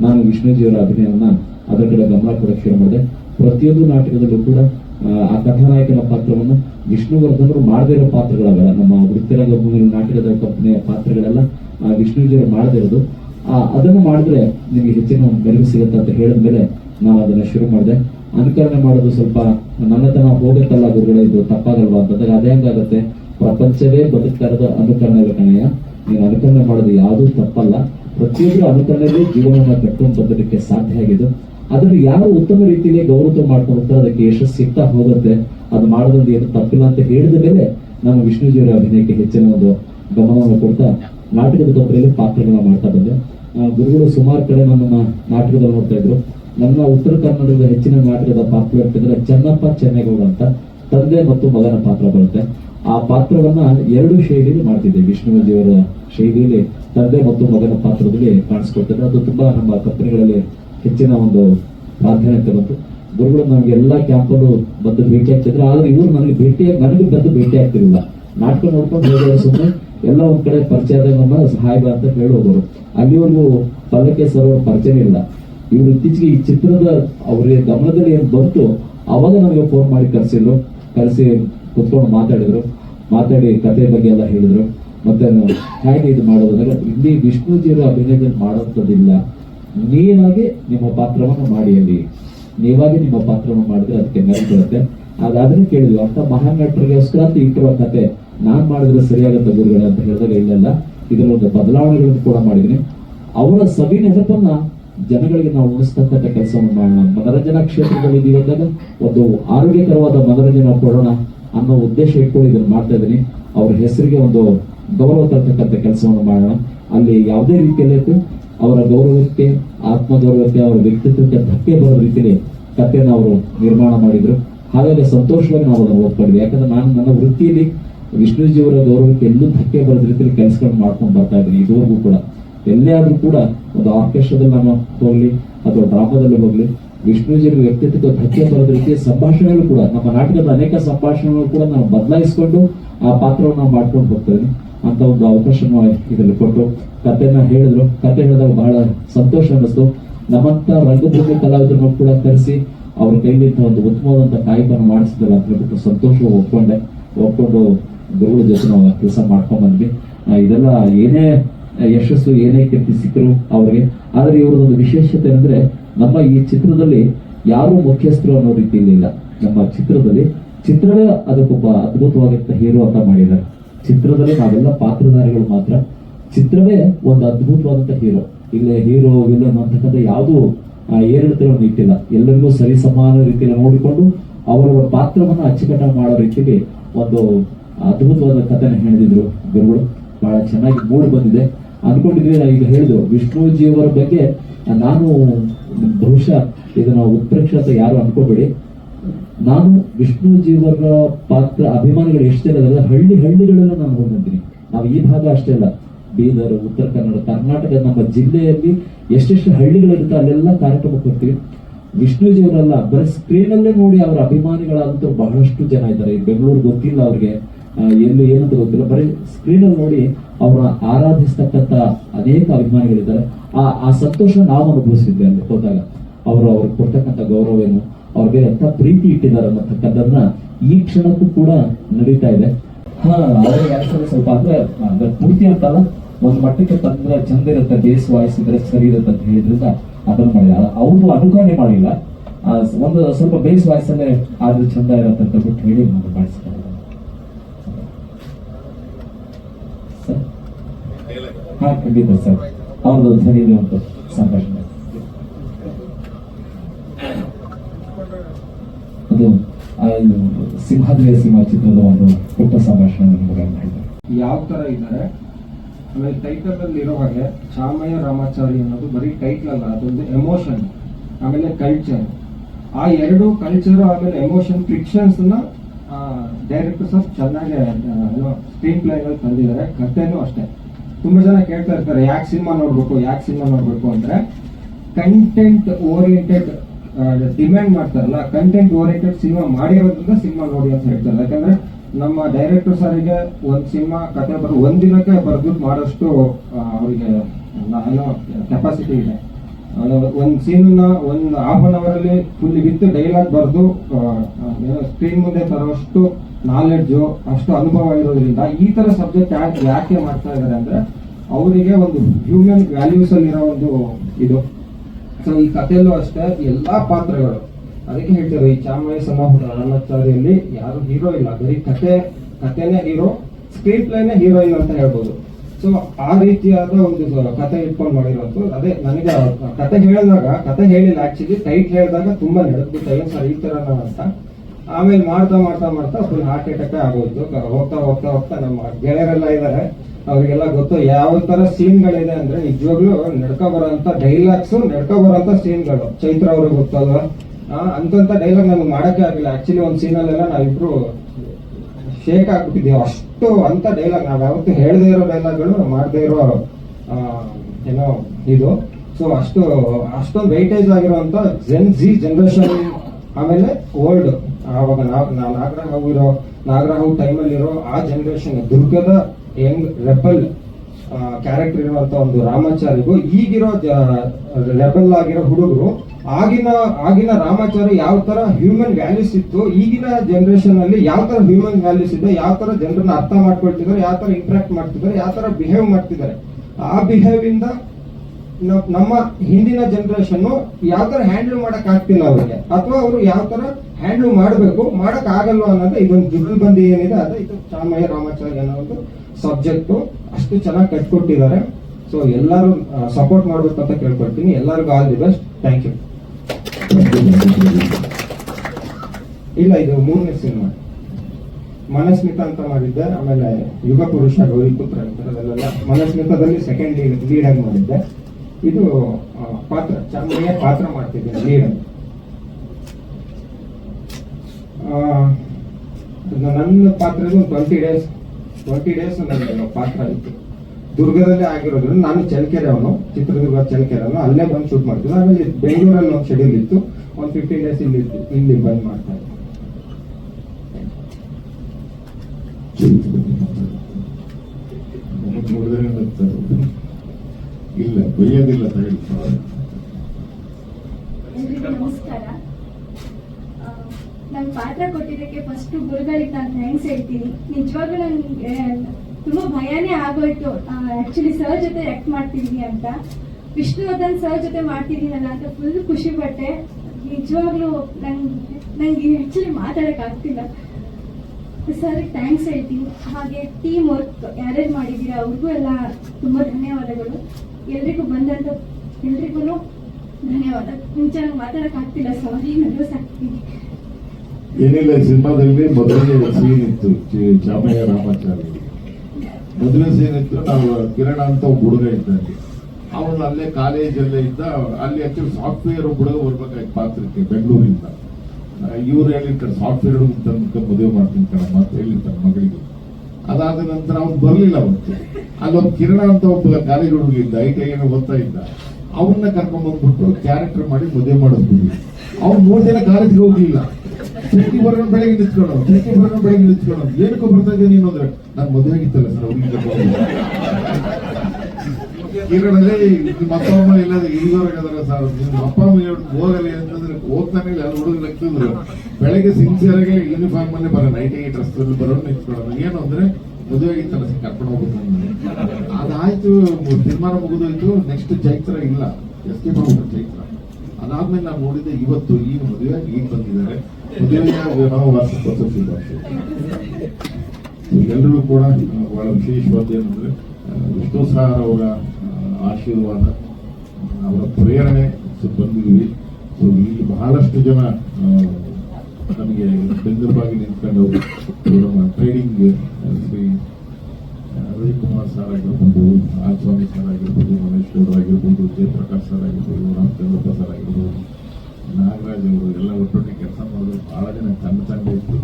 ನಾನು ವಿಷ್ಣುಜಿಯವರ ಅಭಿನಯವನ್ನ ಅದರ ಕಡೆ ಗಮನ ಕೊಡಕ್ಕೆ ಶುರು ಮಾಡಿದೆ. ಪ್ರತಿಯೊಂದು ನಾಟಕದಲ್ಲೂ ಕೂಡ ಆ, ಕಥಾನಾಯಕನ ಪಾತ್ರವನ್ನು ವಿಷ್ಣುವರ್ಧನರು ಮಾಡದೇ ಇರೋ ಪಾತ್ರಗಳಾಗಲ್ಲ ನಮ್ಮ ವೃತ್ತಿರಂಗ ಭೂಮಿ ನಾಟಕದ ಕಂಪನಿಯ ಪಾತ್ರಗಳೆಲ್ಲ. ವಿಷ್ಣುಜಿಯವರು ಮಾಡದೇ ಇರೋದು. ಆ, ಅದನ್ನು ಮಾಡಿದ್ರೆ ನಿಮಗೆ ಹೆಚ್ಚಿನ ಮೆರುಗು ಸಿಗುತ್ತೆ ಅಂತ ಹೇಳಿದ ಮೇಲೆ ನಾನು ಅದನ್ನ ಶುರು ಮಾಡಿದೆ. ಅನುಕರಣೆ ಮಾಡೋದು ಸ್ವಲ್ಪ ನನ್ನತನ ಹೋಗುತ್ತಲ್ಲ ಗುರುಗಳೇ ಇದು ತಪ್ಪಾಗಲ್ವಾ ಅಂತಂದಾಗ ಅದೇ ಹಂಗಾಗತ್ತೆ. ಪ್ರಪಂಚವೇ ಬದುಕ್ತಾ ಅನುಕರಣೆ ಕಣಯ್ಯ. ನೀನು ಅನುಕರಣೆ ಮಾಡೋದು ಯಾವುದೂ ತಪ್ಪಲ್ಲ. ಪ್ರತಿಯೊಬ್ಬರು ಅನುಕರಣೆಯಲ್ಲಿ ಜೀವನವನ್ನು ಕಟ್ಕೊಂಡು ಸಾಧ್ಯ ಆಗಿದ್ದು ಅದನ್ನು ಯಾರು ಉತ್ತಮ ರೀತಿಯಲ್ಲಿ ಗೌರವ ಮಾಡ್ಕೊಳ್ತಾರೆ ಅದಕ್ಕೆ ಯಶಸ್ಸು ಸಿಗ್ತಾ ಹೋಗುತ್ತೆ. ಅದು ಮಾಡೋದ್ರಿಂದ ಏನು ತಪ್ಪಿಲ್ಲ ಅಂತ ಹೇಳಿದ ಮೇಲೆ ನಾನು ವಿಷ್ಣುಜಿಯವರ ಅಭಿನಯಕ್ಕೆ ಹೆಚ್ಚಿನ ಒಂದು ಗಮನವನ್ನು ಕೊಡ್ತಾ ನಾಟಕದ ತೊಂದರೆಯಲ್ಲಿ ಪಾತ್ರಗಳನ್ನ ಮಾಡ್ತಾ ಬಂದೆ. ಗುರುಗಳು ಸುಮಾರು ಕಡೆ ನಮ್ಮನ್ನ ನಾಟಕದಲ್ಲಿ ನೋಡ್ತಾ ಇದ್ರು. ನನ್ನ ಉತ್ತರ ಕನ್ನಡದ ಹೆಚ್ಚಿನ ನಾಟಕದ ಪಾತ್ರ ಚೆನ್ನಪ್ಪ ಚೆನ್ನೇಗೌಡ ಅಂತ. ತಂದೆ ಮತ್ತು ಮಗನ ಪಾತ್ರ ಬರುತ್ತೆ. ಆ ಪಾತ್ರವನ್ನ ಎರಡು ಶೈಲಿಯಲ್ಲಿ ಮಾಡ್ತಿದ್ದೆ ವಿಷ್ಣುವಜಿಯವರ ಶೈಲಿಯಲ್ಲಿ ತಂದೆ ಮತ್ತು ಮಗನ ಪಾತ್ರದಲ್ಲಿ ಕಾಣಿಸ್ಕೊಳ್ತಾರೆ ಅದು ತುಂಬಾ ನಮ್ಮ ಕಂಪನಿಗಳಲ್ಲಿ ಹೆಚ್ಚಿನ ಒಂದು ಪ್ರಾಧಾನ್ಯತೆ ಬಂತು. ಗುರುಗಳು ನಮ್ಗೆ ಎಲ್ಲಾ ಕ್ಯಾಂಪಲ್ಲೂ ಬಂದು ಭೇಟಿ ಆಗ್ತಿದ್ರು. ಆದ್ರೆ ಇವರು ನನಗೆ ಭೇಟಿ ನನಗೆ ಬಂದು ಭೇಟಿ ಆಗ್ತಿರ್ಲಿಲ್ಲ. ನಾಟಕ ನೋಡ್ಕೊಂಡು ಹೋಗೋರು ಸುಮ್ಮನೆ ಎಲ್ಲ ಒಂದ್ ಕಡೆ ಪರಿಚಯ ಆದಾಗ ನಮ್ಮ ಸಹಾಯ ಅಂತ ಹೇಳೋರು ಅಲ್ಲಿವರೆಗೂ ಪಲ್ಲಕ್ಕೆ ಸರ್ ಪರಿಚಯ ಇಲ್ಲ. ಇವರು ಇತ್ತೀಚೆಗೆ ಈ ಚಿತ್ರದ ಅವ್ರಿಗೆ ಗಮನದಲ್ಲಿ ಏನ್ ಬಂತು ಅವಾಗ ನನಗೆ ಫೋನ್ ಮಾಡಿ ಕರೆಸಿದ್ರು. ಕರೆಸಿ ಕುತ್ಕೊಂಡು ಮಾತಾಡಿದ್ರು. ಮಾತಾಡಿ ಕಥೆ ಬಗ್ಗೆ ಎಲ್ಲ ಹೇಳಿದ್ರು. ಮತ್ತೆ ಹೇಗೆ ಇದು ಮಾಡೋದು ಅಂದ್ರೆ ಇಲ್ಲಿ ವಿಷ್ಣುಜಿಯವರ ಅಭಿನಯದಲ್ಲಿ ಮಾಡೋಂಥದ್ದಿಲ್ಲ ನೀವಾಗಿ ನಿಮ್ಮ ಪಾತ್ರವನ್ನು ಮಾಡಿ ಅಲ್ಲಿ. ನೀವಾಗಿ ನಿಮ್ಮ ಪಾತ್ರವನ್ನು ಮಾಡಿದ್ರೆ ಅದಕ್ಕೆ ಮೆರುಗು ಬರುತ್ತೆ ಅದಾದ್ರೆ ಕೇಳಿದ್ವಿ ಅಂತ ಮಹಾನ್ ನಟರಿಗೋಸ್ಕರ ಅಂತ ಇಟ್ಟಿರುವ ಕತೆ ನಾನ್ ಮಾಡಿದ್ರೆ ಸರಿಯಾಗುತ್ತೆ ಗುರುಗಳು ಅಂತ ಹೇಳಿದಾಗ ಇಲ್ಲೆಲ್ಲ ಇದರಲ್ಲಿ ಒಂದು ಬದಲಾವಣೆಗಳನ್ನು ಕೂಡ ಮಾಡಿದೀನಿ ಅವರ ಸವಿ ನೆನಪನ್ನ ಜನಗಳಿಗೆ ನಾವು ಉಳಿಸ್ತಕ್ಕಂಥ ಕೆಲಸವನ್ನು ಮಾಡೋಣ. ಮನರಂಜನಾ ಕ್ಷೇತ್ರದಲ್ಲಿ ಅಂದಾಗ ಒಂದು ಆರೋಗ್ಯಕರವಾದ ಮನರಂಜನೆ ಕೊಡೋಣ ಅನ್ನೋ ಉದ್ದೇಶ ಇಟ್ಕೊಂಡು ಇದನ್ನು ಮಾಡ್ತಾ ಇದ್ದೀನಿ. ಅವ್ರ ಹೆಸರಿಗೆ ಒಂದು ಗೌರವ ತರ್ತಕ್ಕಂಥ ಕೆಲಸವನ್ನು ಮಾಡೋಣ. ಅಲ್ಲಿ ಯಾವುದೇ ರೀತಿಯಲ್ಲಿ ಅವರ ಗೌರವಕ್ಕೆ, ಆತ್ಮಗೌರವಕ್ಕೆ, ಅವರ ವ್ಯಕ್ತಿತ್ವಕ್ಕೆ ಧಕ್ಕೆ ಬರೋ ರೀತಿಯಲ್ಲಿ ಕಥೆಯನ್ನು ಅವರು ನಿರ್ಮಾಣ ಮಾಡಿದ್ರು. ಹಾಗಾಗಿ ಸಂತೋಷವಾಗಿ ನಾವು ಅದನ್ನು ಓದ್ಕೊಂಡಿದ್ವಿ ಯಾಕಂದ್ರೆ ನಾನು ನನ್ನ ವೃತ್ತಿಯಲ್ಲಿ ವಿಷ್ಣುಜಿಯವರ ಗೌರವಕ್ಕೆ ಎಲ್ಲೂ ಧಕ್ಕೆ ಬರದ ರೀತಿಯಲ್ಲಿ ಕೆಲಸಗಳನ್ನು ಮಾಡ್ಕೊಂಡು ಬರ್ತಾ ಇದ್ದೀನಿ. ಇದುವರೆಗೂ ಕೂಡ. ಎಲ್ಲೇ ಕೂಡ ಒಂದು ಆರ್ಕೆಸ್ಟ್ರಾದಲ್ಲಿ ನಾನು ಹೋಗ್ಲಿ ಅಥವಾ ಡ್ರಾಮಾದಲ್ಲಿ ಹೋಗ್ಲಿ ವಿಷ್ಣುಜಿರ ವ್ಯಕ್ತಿತ್ವಕ್ಕೆ ಧಕ್ಕೆ ಬರೋದ ರೀತಿಯ ಸಂಭಾಷಣೆಗಳು ಕೂಡ, ನಮ್ಮ ನಾಟಕದ ಅನೇಕ ಸಂಭಾಷಣೆಗಳು ಕೂಡ ನಾವು ಬದಲಾಯಿಸಿಕೊಂಡು ಆ ಪಾತ್ರವನ್ನು ನಾವು ಮಾಡ್ಕೊಂಡು ಹೋಗ್ತೇವೆ ಅಂತ ಒಂದು ಅವಕಾಶ ಇದರಲ್ಲಿ ಕೊಟ್ಟು ಕಥೆನ ಹೇಳಿದ್ರು. ಕತೆ ಹೇಳಿದಾಗ ಬಹಳ ಸಂತೋಷ ಅನ್ನಿಸ್ತು. ನಮ್ಮಂತ ರಂಗಭೂಮಿ ಕಲಾವಿದರನ್ನು ಕೂಡ ಕರೆಸಿ, ಅವ್ರ ಕೈಲಿಂದ ಒಂದು ಉತ್ತಮವಾದಂತ ಕಾಯಕವನ್ನು ಮಾಡಿಸಿದ್ರು ಅಂತ ಹೇಳ್ಬಿಟ್ಟು ಸಂತೋಷ ಒಪ್ಕೊಂಡೆ. ಒಪ್ಕೊಂಡು ಗುರುಗಳ ಜೊತೆ ನಾವು ಕೆಲಸ ಮಾಡ್ಕೊಂಡ್ ಬಂದ್ವಿ. ಇದೆಲ್ಲ ಏನೇ ಯಶಸ್ಸು ಏನೇ ಕೀರ್ತಿ ಸಿಕ್ಕರು ಅವ್ರಿಗೆ. ಆದರೆ ಇವರದೊಂದು ವಿಶೇಷತೆ ಅಂದರೆ ನಮ್ಮ ಈ ಚಿತ್ರದಲ್ಲಿ ಯಾರು ಮುಖ್ಯಸ್ಥರು ಅನ್ನೋ ರೀತಿ ಇಲ್ಲ ನಮ್ಮ ಚಿತ್ರದಲ್ಲಿ ಚಿತ್ರವೇ ಅದಕ್ಕೊಬ್ಬ ಅದ್ಭುತವಾದಂತ ಹೀರೋ ಅಂತ ಮಾಡಿದ್ದಾರೆ. ಚಿತ್ರದಲ್ಲಿ ನಾವೆಲ್ಲ ಪಾತ್ರಧಾರಿಗಳು ಮಾತ್ರ. ಚಿತ್ರವೇ ಒಂದು ಅದ್ಭುತವಾದಂಥ ಹೀರೋ. ಇಲ್ಲೇ ಹೀರೋ, ವಿಲನ್ ಅಂತಕ್ಕಂಥ ಯಾವುದು ಏರಿಳಿತಗಳನ್ನು ಇಟ್ಟಿಲ್ಲ ಎಲ್ಲರಿಗೂ ಸರಿ ಸಮಾನ ರೀತಿಯಲ್ಲಿ ನೋಡಿಕೊಂಡು ಅವರ ಪಾತ್ರವನ್ನು ಅಚ್ಚುಕಟ್ಟಾಗಿ ಮಾಡೋ ರೀತಿಯಲ್ಲಿ ಒಂದು ಅದ್ಭುತವಾದ ಕಥೆನ ಹೇಳಿದ್ರು ಗುರುಗಳು. ಬಹಳ ಚೆನ್ನಾಗಿ ಮೂಡಿ ಬಂದಿದೆ. ಅನ್ಕೊಂಡಿದ್ವಿ ನಾವು ಈಗ ಹೇಳಿದ್ರು ವಿಷ್ಣುಜಿಯವರ ಬಗ್ಗೆ ನಾನು ಬಹುಶಃ ಇದನ್ನ ಉತ್ಪ್ರೇಕ್ಷ ಅಂತ ಯಾರು ಅನ್ಕೋಬೇಡಿ. ನಾನು ವಿಷ್ಣುಜಿಯವರ ಪಾತ್ರ, ಅಭಿಮಾನಿಗಳು ಎಷ್ಟು ಜನ ಇದಾರೆ ಹಳ್ಳಿ ಹಳ್ಳಿಗಳೆಲ್ಲ ನಾನು ಹೋಗಿದ್ದೀನಿ ನಾವು ಈ ಭಾಗ ಅಷ್ಟೇ ಅಲ್ಲ, ಬೀದರ್, ಉತ್ತರ ಕನ್ನಡ ಕರ್ನಾಟಕ ನಮ್ಮ ಜಿಲ್ಲೆಯಲ್ಲಿ ಎಷ್ಟೆಷ್ಟು ಹಳ್ಳಿಗಳಿರುತ್ತೆ, ಅಲ್ಲೆಲ್ಲ ಕಾರ್ಯಕ್ರಮಕ್ಕೆ ಹೋಗ್ತೀವಿ ವಿಷ್ಣುಜಿಯವರೆಲ್ಲ ಬರೀ ಸ್ಕ್ರೀನ್ ಅಲ್ಲೇ ನೋಡಿ ಅವರ ಅಭಿಮಾನಿಗಳಾದಂತ ಬಹಳಷ್ಟು ಜನ ಇದ್ದಾರೆ. ಈ ಬೆಂಗಳೂರು ಗೊತ್ತಿಲ್ಲ ಅವ್ರಿಗೆ. ಎಲ್ಲಿ ಏನಂತ ಗೊತ್ತಿಲ್ಲ. ಬರೀ ಸ್ಕ್ರೀನ್ ಅಲ್ಲಿ ನೋಡಿ ಅವರ ಆರಾಧಿಸ್ತಕ್ಕಂಥ ಅನೇಕ ಅಭಿಮಾನಿಗಳಿದ್ದಾರೆ. ಆ ಆ ಸಂತೋಷ ನಾವು ಅನುಭವಿಸಿದ್ವಿ ಅಂತ ಹೋದಾಗ. ಅವರು ಅವ್ರಿಗೆ ಕೊಡ್ತಕ್ಕಂಥ ಗೌರವ ಏನು? ಅವ್ರಿಗೆ ಎಂತ ಪ್ರೀತಿ ಇಟ್ಟಿದ್ದಾರೆ ಅನ್ನತಕ್ಕದ್ದನ್ನ ಈ ಕ್ಷಣಕ್ಕೂ ಕೂಡ ನಡೀತಾ ಇದೆ. ಸ್ವಲ್ಪ ಅಂದ್ರೆ ಅಂದ್ರೆ ಪೂರ್ತಿ ಅಂತಲ್ಲ, ಒಂದು ಮಟ್ಟಕ್ಕೆ ತಂದ್ರೆ ಚಂದ ಇರುತ್ತೆ, ಬೇಸ್ ವಾಯ್ಸ್ ಇದ್ರೆ ಸರಿ ಇರುತ್ತೆ ಅಂತ ಹೇಳಿದ್ರಿಂದ ಅದನ್ನ ಮಾಡಿಲ್ಲ. ಅವ್ರು ಅನುಕರಣೆ ಮಾಡಿಲ್ಲ. ಒಂದು ಸ್ವಲ್ಪ ಬೇಸ್ ವಾಯ್ಸ್ ಅಲ್ಲೇ ಆದ್ರೆ ಚಂದ ಇರುತ್ತೆ ಅಂತ ಬಿಟ್ಟು ಹೇಳಿ ಮಾಡಿಸ್ತಾರೆ ಹಾ ಖಂಡಿತ ಸರ್. ಅವ್ರದ್ದು ಧ್ವನಿ ಒಂದು ಸಂಭಾಷಣೆ ಅದು ಸಿಂಹಾದ್ರಿಯ ಸಿಂಹ ಚಿತ್ರದ ಒಂದು ಪುಟ್ಟ ಸಂಭಾಷಣೆ ಯಾವ ತರ ಇದ್ದಾರೆ? ಆಮೇಲೆ ಟೈಟಲ್ ಅಲ್ಲಿ ಇರೋ ಹಾಗೆ ಚಾಮಯ್ಯ ರಾಮಾಚಾರಿ ಅನ್ನೋದು ಬರೀ ಟೈಟಲ್ ಅಲ್ಲ, ಅದೊಂದು ಎಮೋಷನ್ ಆಮೇಲೆ ಕಲ್ಚರ್ ಆ ಎರಡು ಕಲ್ಚರ್ ಆಮೇಲೆ ಎಮೋಷನ್ ಫಿಕ್ಷನ್ಸ್ ಡೈರೆಕ್ಟರ್ ಸರ್ ಚೆನ್ನಾಗಿ ಸ್ಕ್ರೀನ್ ಪ್ಲೇ ತಂದಿದ್ದಾರೆ ಕಥೆನೂ ಅಷ್ಟೇ. ತುಂಬಾ ಜನ ಕೇಳ್ತಾ ಇರ್ತಾರೆ, ಯಾಕೆ ಸಿನಿಮಾ ನೋಡ್ಬೇಕು, ಯಾಕೆ ಸಿನಿಮಾ ನೋಡ್ಬೇಕು ಅಂದ್ರೆ ಕಂಟೆಂಟ್ ಓರಿಯೆಂಟೆಡ್ ಡಿಮ್ಯಾಂಡ್ ಮಾಡ್ತಾರಲ್ಲ ಕಂಟೆಂಟ್ ಓರಿಯೆಂಟೆಡ್ ಸಿನಿಮಾ ಮಾಡಿರೋದ್ರಿಂದ ಸಿನಿಮಾ ನೋಡಿ ಅಂತ ಹೇಳ್ತಾರೆ. ಯಾಕಂದ್ರೆ ನಮ್ಮ ಡೈರೆಕ್ಟರ್ ಸರಿಗೆ ಒಂದು ಸಿನಿಮಾ, ಕತೆ ಬರೋ ಒಂದ್ ದಿನಕ್ಕೆ ಬರ್ದು ಮಾಡೋಷ್ಟು ಅವರಿಗೆ ಏನೋ ಕೆಪಾಸಿಟಿ ಇದೆ. ಒಂದು ಒಂದ್ ಒಂದು ಹಾಫ್ ಅನ್ ಅವರ್ ಅಲ್ಲಿ ಫುಲ್ ವಿತ್ ಡೈಲಾಗ್ ಬರೆದು ಸ್ಕ್ರೀನ್ ಮುಂದೆ ತರುವಷ್ಟು ನಾಲೆಡ್ಜ್ ಅಷ್ಟು ಅನುಭವ ಇರೋದ್ರಿಂದ ಈ ತರ ಸಬ್ಜೆಕ್ಟ್ ಯಾಕೆ ಮಾಡ್ತಾ ಇದ್ದಾರೆ ಅಂದ್ರೆ ಅವರಿಗೆ ಒಂದು ಹ್ಯೂಮನ್ ವ್ಯಾಲ್ಯೂಸ್ ಅಲ್ಲಿರೋ ಒಂದು ಇದು. ಸೊ ಈ ಕಥೆಯಲ್ಲೂ ಅಷ್ಟೇ, ಎಲ್ಲಾ ಪಾತ್ರಗಳು. ಅದಕ್ಕೆ ಹೇಳ್ತಾರೆ ಈ ಚಾಮಯ್ಯ ಸಮೂಹದ ರಣಾಚಾರ್ಯಲ್ಲಿ ಯಾರು ಹೀರೋ ಇಲ್ಲ. ಬರೀ ಕತೆ ಕಥೆನೇ ಹೀರೋ ಸ್ಕ್ರೀನ್ ಪ್ಲೇನೇ ಹೀರೋಯಿನ್ ಅಂತ ಹೇಳ್ಬೋದು. ಸೊ ಆ ರೀತಿಯಾದ ಒಂದು ಕತೆ ಇಟ್ಕೊಂಡು ಮಾಡಿರೋದು. ಅದೇ ನನಗೆ ಕತೆ ಹೇಳಿದಾಗ ಕತೆ ಹೇಳಿಲ್ಲ ಆಕ್ಚುಲಿ ಟೈಟ್ ಹೇಳಿದಾಗ ತುಂಬಾ ನಡೆದ್ಬಿಟ್ಟು ಸರ್ ಈ ತರ ಅಂತ. ಆಮೇಲೆ ಮಾಡ್ತಾ ಮಾಡ್ತಾ ಮಾಡ್ತಾ ಫುಲ್ ಹಾರ್ಟ್ ಅಟ್ಯಾಕ್ ಆಗೋದು ಹೋಗ್ತಾ ಹೋಗ್ತಾ ಹೋಗ್ತಾ ನಮ್ಮ ಗೆಳೆಯರೆಲ್ಲ ಇದ್ದಾರೆ ಅವರಿಗೆಲ್ಲ ಗೊತ್ತು ಯಾವ ತರ ಸೀನ್ಗಳಿದೆ ಅಂದ್ರೆ ನಿಜವಾಗ್ಲೂ ನಡ್ಕೊ ಬರೋಂತ ಡೈಲಾಗ್ಸ್ ನಡ್ಕೊ ಬರೋಂತ ಸೀನ್ಗಳು ಚೈತ್ರ ಅವ್ರಿಗೆ ಗೊತ್ತಲ್ವಾ? ಅಂತಂತ ಡೈಲಾಗ್ ನಮ್ಗೆ ಮಾಡಕ್ಕೆ ಆಗಿಲ್ಲ ಆಕ್ಚುಲಿ ಒಂದ್ ಸೀನಲ್ಲೆಲ್ಲ ನಾವಿಬ್ರು ಶೇಕ್ ಆಗ್ಬಿಟ್ಟಿದ್ದೀವಿ. ಅಷ್ಟು ಅಂತ ಡೈಲಾಗ್ ನಾವು ಯಾವತ್ತೂ ಹೇಳದೇ ಇರೋ ಡೈಲಾಗ್ಗಳು ಮಾಡದೇ ಇರೋ ಏನೋ ಇದು. ಸೊ ಅಷ್ಟು, ಅಷ್ಟೊಂದು ವೈಟೇಜ್ ಆಗಿರುವಂತ ಜೆನ್ ಜಿ ಜನರೇಷನ್ ಆಮೇಲೆ ಓಲ್ಡ್ ಆವಾಗ ನಾಗರಾವ್ ಇರೋ ನಾಗರಹಾವು ಟೈಮಲ್ಲಿ ಇರೋ ಆ ಜನರೇಷನ್ ದುರ್ಗದ ಯಂಗ್ ರೆಬಲ್ ಕ್ಯಾರೆಕ್ಟರ್ ಇರುವಂತ ಒಂದು ರಾಮಾಚಾರಿಗೂ ಈಗಿರೋ ರೆಬಲ್ ಆಗಿರೋ ಹುಡುಗರು ಆಗಿನ ಆಗಿನ ರಾಮಾಚಾರಿ ಯಾವ ತರ ಹ್ಯೂಮನ್ ವ್ಯಾಲ್ಯೂಸ್ ಇತ್ತು, ಈಗಿನ ಜನರೇಷನ್ ಅಲ್ಲಿ ಯಾವ ತರ ಹ್ಯೂಮನ್ ವ್ಯಾಲ್ಯೂಸ್ ಇದೆ, ಯಾವ ತರ ಜನರನ್ನ ಅರ್ಥ ಮಾಡ್ಕೊಳ್ತಿದ್ದಾರೆ, ಯಾವ ತರ ಇಂಟ್ರಾಕ್ಟ್ ಮಾಡ್ತಿದ್ದಾರೆ, ಯಾವ ತರ ಬಿಹೇವ್ ಮಾಡ್ತಿದ್ದಾರೆ. ಆ ಬಿಹೇವ್ ಇಂದ ನಮ್ಮ ಹಿಂದಿನ ಜನರೇಷನ್ ಯಾವ ತರ ಹ್ಯಾಂಡಲ್ ಮಾಡಕ್ ಆಗ್ತಿಲ್ಲ ಅವರಿಗೆ. ಅಥವಾ ಅವರು ಯಾವ ತರ ಹ್ಯಾಂಡಲ್ ಮಾಡಬೇಕು, ಮಾಡಕ್ ಆಗಲ್ವಾ ಅನ್ನೋದು ಇದೊಂದು ಜುಗಲ್ಬಂದಿ ಏನಿದೆ, ಅದು ಇದು ಚಾಮಯ್ಯ ರಾಮಾಚಾರ್ಯ ಅನ್ನೋ ಒಂದು ಸಬ್ಜೆಕ್ಟು ಅಷ್ಟು ಚೆನ್ನಾಗಿ ಕಟ್ಕೊಟ್ಟಿದ್ದಾರೆ. ಸೊ ಎಲ್ಲರೂ ಸಪೋರ್ಟ್ ಮಾಡ್ಬೇಕು ಅಂತ ಕೇಳ್ಕೊಡ್ತೀನಿ ಎಲ್ಲರಿಗೂ all the best thank you ಇಲ್ಲ, ಇದು ಮೂರನೇ ಸಿನಿಮಾ ಮನಸ್ಮಿತ ಅಂತ ಮಾಡಿದ್ದೆ. ಆಮೇಲೆ ಯುಗ ಪುರುಷ ಗೌರಿ ಪುತ್ರ ಮನಸ್ಮಿತದಲ್ಲಿ ಸೆಕೆಂಡ್ ಲೀಡ್ ಲೀಡ್ ಆಗಿ ಮಾಡಿದ್ದೆ. ಇದು ಪಾತ್ರ ಚಾಮಯ್ಯ ಪಾತ್ರ ಮಾಡ್ತಿದ್ದೀನಿ ನೀರು. ನನ್ನ ಪಾತ್ರ ಒಂದು ಟ್ವೆಂಟಿ ಡೇಸ್ ಟ್ವೆಂಟಿ ಡೇಸ್ ನನ್ನ ಪಾತ್ರ ಇತ್ತು. ದುರ್ಗದಲ್ಲೇ ಆಗಿರೋದ್ರಿಂದ ನಾನು ಚಳ್ಳಕೆರೆ ಅವನು, ಚಿತ್ರದುರ್ಗ ಚಳ್ಳಕೆರೆ ಅಲ್ಲೇ ಬಂದು ಶೂಟ್ ಮಾಡ್ತಿದ್ದೆ. ಆಮೇಲೆ ಬೆಂಗಳೂರಲ್ಲಿ ಒಂದು ಶೆಡ್ಯೂಲ್ ಇತ್ತು. ಒಂದು ಫಿಫ್ಟೀನ್ ಡೇಸ್ ಇಲ್ಲಿ ಇಲ್ಲಿ ಬಂದು ಮಾಡ್ತಾ ಇದ್ದೆ. ಬೈಯೋದಿಲ್ಲ ತಗೊಳ್ಳಿ ನಮಸ್ಕಾರ. ನಾನು ಪಾತ್ರ ಕೊಟ್ಟಿದ್ದಕ್ಕೆ ಫಸ್ಟ್ ಗುರುಗಳಿಗೆ ನಾನು ಥ್ಯಾಂಕ್ಸ್ ಹೇಳ್ತೀನಿ. ನಿಜವಾಗ್ಲೂ ನನಗೆ, ತುಂಬಾ ಭಯನೇ ಆಗೋಯ್ತು. ಆಕ್ಚುಲಿ ಸರ್ ಜೊತೆ ಆಕ್ಟ್ ಮಾಡ್ತಿದ್ದೀನಿ ಅಂತ. ವಿಷ್ಣುವರ್ಧನ್ ಸರ್ ಜೊತೆ ಮಾಡ್ತಿದ್ದೀನಲ್ಲ ಅಂತ ಫುಲ್ ಖುಷಿ ಪಟ್ಟೆ. ನಿಜವಾಗ್ಲೂ ನಂಗೆ ನಂಗೆ ಆಕ್ಚುಲಿ ಮಾತಾಡಕ್ ಆಗ್ತಿಲ್ಲ. ಸರ್ ಥ್ಯಾಂಕ್ಸ್ ಹೇಳ್ತೀನಿ. ಹಾಗೆ ಟೀಮ್ ವರ್ಕ್ ಯಾರ್ಯಾರು ಮಾಡಿದ್ದೀರಾ ಅವ್ರಿಗೂ ಎಲ್ಲ ತುಂಬಾ ಧನ್ಯವಾದಗಳು. ಎಲ್ರಿಗೂ ಬಂದಂತ ಎಲ್ರಿಗೂ ಧನ್ಯವಾದ. ನಂಗೆ ಮಾತಾಡಕ್ ಆಗ್ತಿಲ್ಲ ಸಾರಿ ನರ್ವಸ್ ಆಗ್ತೀನಿ ಏನಿಲ್ಲ ಸಿನಿಮಾದಲ್ಲಿ ಮೊದಲನೇ ಸೀನ್ ಇತ್ತು ಚಾಮಯ್ಯ ರಾಮಾಚಾರ್ಯ. ಮೊದಲನೇ ಸೀನ್ ಇತ್ತು, ನಾವು ಕಿರಣ ಅಂತ ಒಬ್ಬ ಹುಡುಗ ಇದ್ದ ಅಲ್ಲಿ. ಅವನು ಅಲ್ಲೇ ಕಾಲೇಜಲ್ಲೇ ಇದ್ದ, ಅಲ್ಲಿ ಆಕ್ಚುಲಿ ಸಾಫ್ಟ್ವೇರ್ ಹುಡುಗ ಬರ್ಬೇಕಾಯ್ತು ಪಾತ್ರಕ್ಕೆ, ಬೆಂಗಳೂರಿಂದ. ಇವ್ರು ಹೇಳಿರ್ತಾರೆ ಸಾಫ್ಟ್ವೇರ್ ಹುಡುಗ ತಂದ್ಕ ಮದುವೆ ಮಾಡ್ತೀನಿ ಕಣಮ್ಮ ಅಂತ ಹೇಳಿರ್ತಾರೆ ಮಗಳಿಗೆ. ಅದಾದ ನಂತರ ಅವ್ನು ಬರಲಿಲ್ಲ ಅವತ್ತು. ಅಲ್ಲೊಂದು ಕಿರಣ ಅಂತ ಒಬ್ಬ ಕಾಲೇಜ್ ಹುಡುಗ ಐ ಟಿ ಏನೋ ಓದ್ತಾ ಇದ್ದ. ಅವನ್ನ ಕರ್ಕೊಂಡ್ ಬಂದ್ಬಿಟ್ಟು ಕ್ಯಾರೆಕ್ಟರ್ ಮಾಡಿ ಮದುವೆ ಮಾಡಿಸ್ಬಿಟ್ಟು ಅವ್ನು ಮೂರು ಜನ ಕಾಲೇಜ್ಗೆ ಹೋಗ್ಲಿಲ್ಲ. ಚಟ್ನಿ ಬರೋಣ ಬೆಳಗ್ಗೆ ನಿಂತ್ಕೊಳ್ಳೋ ಚಟ್ನಿ ಬರೋಣ ಬೆಳಗ್ಗೆ ನಿಂತ್ಕೊಳ್ಳೋ ಏನಕ್ಕೂ ಬರ್ತಾ ಇದ್ದೀನಿ ನೀನು ಅಂದ್ರೆ, ನಾನು ಮದುವೆ ಆಗಿತ್ತಲ್ಲ ಸರ್, ಅವ್ರಿಗೆ ಕಿರಣಲ್ಲೇ ನಿಮ್ಮ ಅಪ್ಪ ಅಮ್ಮ ಇಲ್ಲ ಈಗವರೆಗೆ ಅದರ ಸರ್. ನಿಮ್ಮ ಅಪ್ಪ ಅಮ್ಮ ಹೋಗಲ್ಲ ಅಂತಂದ್ರೆ ಹೋಗ್ತಾನೆ ಇಲ್ಲ ಅಲ್ಲಿ ಹುಡುಗರು ನಗ್ತಿದ್ರು ಬೆಳಗ್ಗೆ ಸಿನ್ಸಿಯರ್ ಆಗಿ ಯೂನಿಫಾರ್ಮ್ ಅಲ್ಲಿ ಬರೋ ನೈಟ್ ಡ್ರೆಸ್ ಅಲ್ಲಿ ನಿಂತ್ಕೊಳ್ಳೋಣ ನಿಂತ್ಕೊಳ್ಳೋದು ಏನು ಅಂದ್ರೆ ಮದುವೆ ಆಗಿತ್ತಲ್ಲ ಸರ್ ಕರ್ಕೊಂಡು ಹೋಗ್ಬೇಕು ಅದಾಯಿತು, ತೀರ್ಮಾನ ಮುಗಿದೋಯ್ತು ನೆಕ್ಸ್ಟ್ ಚೈತ್ರ ಇಲ್ಲ. ಎಸ್ಕೇಪ್ ಆಗ್ಬಿಟ್ಟು ಚೈತ್ರ ಅದಾದ್ಮೇಲೆ ನಾನು ನೋಡಿದ್ದೆ ಇವತ್ತು ಈಗ ಮದುವೆ, ಈಗ ಬಂದಿದ್ದಾರೆ. ಮದುವೆಯ ನಾವು ವರ್ಷ ವರ್ಷ. ಶುಭಾಶಯ ಎಲ್ಲರೂ ಕೂಡ ಬಹಳ ವಿಶೇಷವಾದ ಏನಂದ್ರೆ ವಿಷ್ಣು ಸಾರ್ ಅವರ ಆಶೀರ್ವಾದ, ಅವರ ಪ್ರೇರಣೆ ಬಂದಿದ್ದೀವಿ ಸೊ ಇಲ್ಲಿ ಬಹಳಷ್ಟು ಜನ ನಮಗೆ ಬೆಂಗಳೂರಾಗಿ ನಿಂತ್ಕೊಂಡವರು ಸೊ ನಮ್ಮ ಟ್ರೇಡಿಂಗ್ ಶ್ರೀ ರವಿಕುಮಾರ್ ಸರ್ ಆಗಿರ್ಬೋದು ಆಸ್ವಾಮಿ ಸರ್ ಆಗಿರ್ಬೋದು, ಮಹೇಶ್ ಗೌಡ್ರು ಆಗಿರ್ಬೋದು, ಜಯಪ್ರಕಾಶ್ ಸರ್ ಆಗಿರ್ಬೋದು, ರಾಮಚಂದ್ರಪ್ಪ ಸರ್ ಆಗಿರ್ಬೋದು, ನಾಗರಾಜ್ ಅವರು ಎಲ್ಲ ಒಟ್ಟೊಟ್ಟಿಗೆ ಕೆಲಸ ಮಾಡಿದ್ರು. ಬಹಳ ಜನ ತಂಡ ತಂಡ ಇತ್ತು.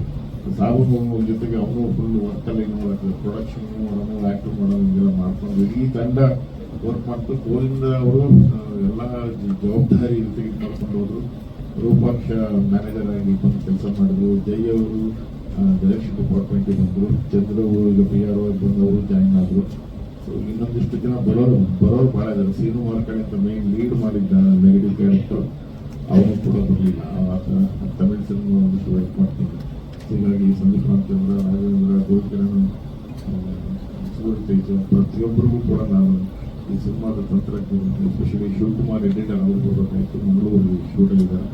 ಸಾಬು ಜೊತೆಗೆ ಅವನು ಫುಲ್ ವರ್ಕಲ್ಲಿ ನೋಡಕ್ಕೆ ಪ್ರೊಡಕ್ಷನ್ ಮಾಡೋನು ಆ್ಯಕ್ಟಿಂಗ್ ಹಿಂಗೆಲ್ಲ ಮಾಡ್ಕೊಂಡು, ಇಡೀ ತಂಡ ವರ್ಕ್ ಮಾಡ್ತು ಕೋಲಿಂದ ಅವರು ಆ, ಎಲ್ಲ ಜವಾಬ್ದಾರಿ ತೆಗೆದುಕೊಂಡು ಹೋದ್ರು. ರೂಪಾಕ್ಷ ಮ್ಯಾನೇಜರ್ ಆಗಿ ಬಂದು ಕೆಲಸ ಮಾಡಿದ್ರು. ಜೈ ಅವರು ಡೈರೆಕ್ಷನ್ ಡಿಪಾರ್ಟ್ಮೆಂಟ್ ಬಂದರು. ಚಂದ್ರ ಅವರು ಈಗ ಪಿ ಆರ್ ಬಂದವರು ಜಾಯಿನ್ ಆದರು. ಸೊ ಇನ್ನೊಂದಿಷ್ಟು ಜನ ಬರೋರು ಬರೋರು ಭಾಳ ಇದ್ದಾರೆ. ಸೀನು ಮಾರ್ಕಡೆ ಅಂತ ಮೇನ್ ಲೀಡ್ ಮಾಡಿದ್ದ ನೆಗೆಟಿವ್ ಕ್ಯಾರೆಕ್ಟರ್ ಅವನು ಕೂಡ ಬರಲಿಲ್ಲ. ಆತ ತಮಿಳ್ ಸಿನಿಮಾ ಒಂದಿಷ್ಟು ವೆಯ್ಟ್ ಮಾಡ್ತೀನಿ ಹೀಗಾಗಿ ಸಂದೀಪ್ ರಾಮಚಂದ್ರ ಸಿನಿಮಾದ ತಂತ್ರಜ್ಞಾನ ಎಸ್ಪೆಷಲಿ ಶಿವಕುಮಾರ್ ಎಡಿಟರ್ ಅವರು ಬರಬೇಕಾಯ್ತು ಮಂಗಳೂರು ಶೂಟಿಂಗ್ ಇದ್ದಾರೆ.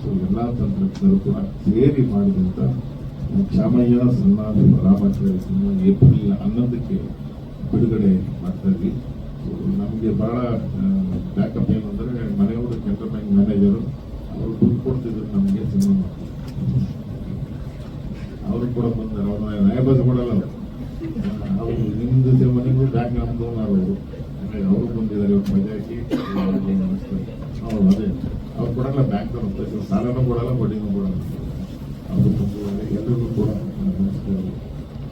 ಸೊ ಎಲ್ಲ ತಂತ್ರಜ್ಞರು ಕೂಡ ಸೇರಿ ಮಾಡಿದಂಥ ಚಾಮಯ್ಯ ಸನ್ನಾದ ರಾಮಾಚಾರ್ಯ ಸಿನಿಮಾ ಏಪ್ರಿಲ್ ಹನ್ನೊಂದಕ್ಕೆ ಬಿಡುಗಡೆ ಮಾಡ್ತಾ ಇದ್ವಿ. ಸೊ ನಮಗೆ ಬಹಳ ಬ್ಯಾಕಪ್ ಏನಂದ್ರೆ ಮನೆಯವರು ಕೆನರಾ ಬ್ಯಾಂಕ್ ಮ್ಯಾನೇಜರು ಅವರು ದುಡ್ಡು ಕೊಡ್ತಿದ್ರು ನಮಗೆ ಸಿನಿಮಾ ಅವರು ಕೂಡ ಬಂದರು. ಅವ್ರ ನ್ಯಾಯಬಾಜ್ ಕೊಡಲ್ಲ ಅವರು. ಸಿನಿಮಾ, ನಿಮ್ದು ಬ್ಯಾಂಕ್ ನಮ್ದು ಅವರು. ಅವರು ಬಂದಿದ್ದಾರೆ ಇವ್ರು ಮಜಾಕಿ. ಹೌದು ಅದೇ. ಅವ್ರು ಕೊಡಲ್ಲ ಬ್ಯಾಂಕ್ ಅವ್ರು ಸಾಲನೂ ಕೊಡಲ್ಲ ಬಡ್ಡಿನೂ ಕೊಡಲ್ಲ. ಅವರು ಬಂದಿದ್ದಾರೆ ಎಲ್ಲರಿಗೂ ಕೂಡ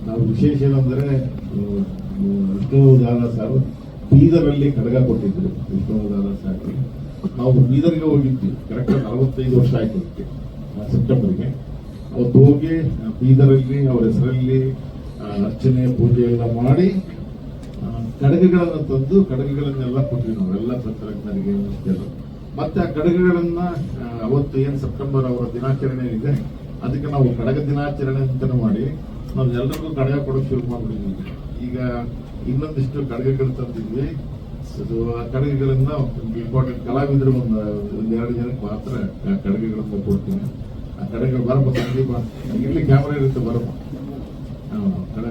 ನಾವು ವಿಶೇಷ ಏನಂದ್ರೆ ಅಹ್, ವಿಷ್ಣು ದಾದ ಸರ್ ಬೀದರಲ್ಲಿ ಕಡಗ ಕೊಟ್ಟಿದ್ರು ವಿಷ್ಣು ಸಾರು. ನಾವು ಬೀದರ್ಗೆ ಹೋಗಿದ್ವಿ ಕರೆಕ್ಟ್ ನಲವತ್ತೈದು ವರ್ಷ ಆಯ್ತು ಅದಕ್ಕೆ ಸೆಪ್ಟೆಂಬರ್ಗೆ. ಅವತ್ತು ಹೋಗಿ ಬೀದರಲ್ಲಿ ಅವ್ರ ಹೆಸರಲ್ಲಿ ಅರ್ಚನೆ ಪೂಜೆ ಎಲ್ಲ ಮಾಡಿ ಕಡಗಗಳನ್ನ ತಂದು ಕಡಗಗಳನ್ನೆಲ್ಲ ಕೊಟ್ವಿ ನಾವು ಎಲ್ಲ ತಂತ್ರಜ್ಞರಿಗೆ ಅಷ್ಟೆಲ್ಲ ಮತ್ತೆ ಆ ಕಡಗಗಳನ್ನ ಅವತ್ತು ಏನ್ ಸೆಪ್ಟೆಂಬರ್ ಅವರ ದಿನಾಚರಣೆ ಇದೆ ಅದಕ್ಕೆ ನಾವು ಕಡಗ ದಿನಾಚರಣೆ ಅಂತ ಮಾಡಿ, ನಾವು ಎಲ್ಲರಿಗೂ ಕಡಗ ಕೊಡೋಕೆ ಶುರು ಮಾಡ್ಬಿಟ್ಟಿದ್ವಿ. ಈಗ ಇನ್ನೊಂದಿಷ್ಟು ಕಡಗಗಳು ತಂದಿದ್ವಿ. ಅದು ಆ ಕಡಗಗಳನ್ನ ಇಂಪಾರ್ಟೆಂಟ್ ಕಲಾವಿದರು ಒಂದು, ಒಂದ್ ಎರಡು ಜನಕ್ಕೆ ಮಾತ್ರ ಕಡಗಗಳನ್ನ ಕೊಡ್ತೀನಿ. ಆ ಕಡಗಗಳು ಬರಬಹುದು ಇಲ್ಲಿ ಕ್ಯಾಮ್ರಾ ಇರುತ್ತೆ ಬರಬಹುದು ಕಡಗ ಕಡೆ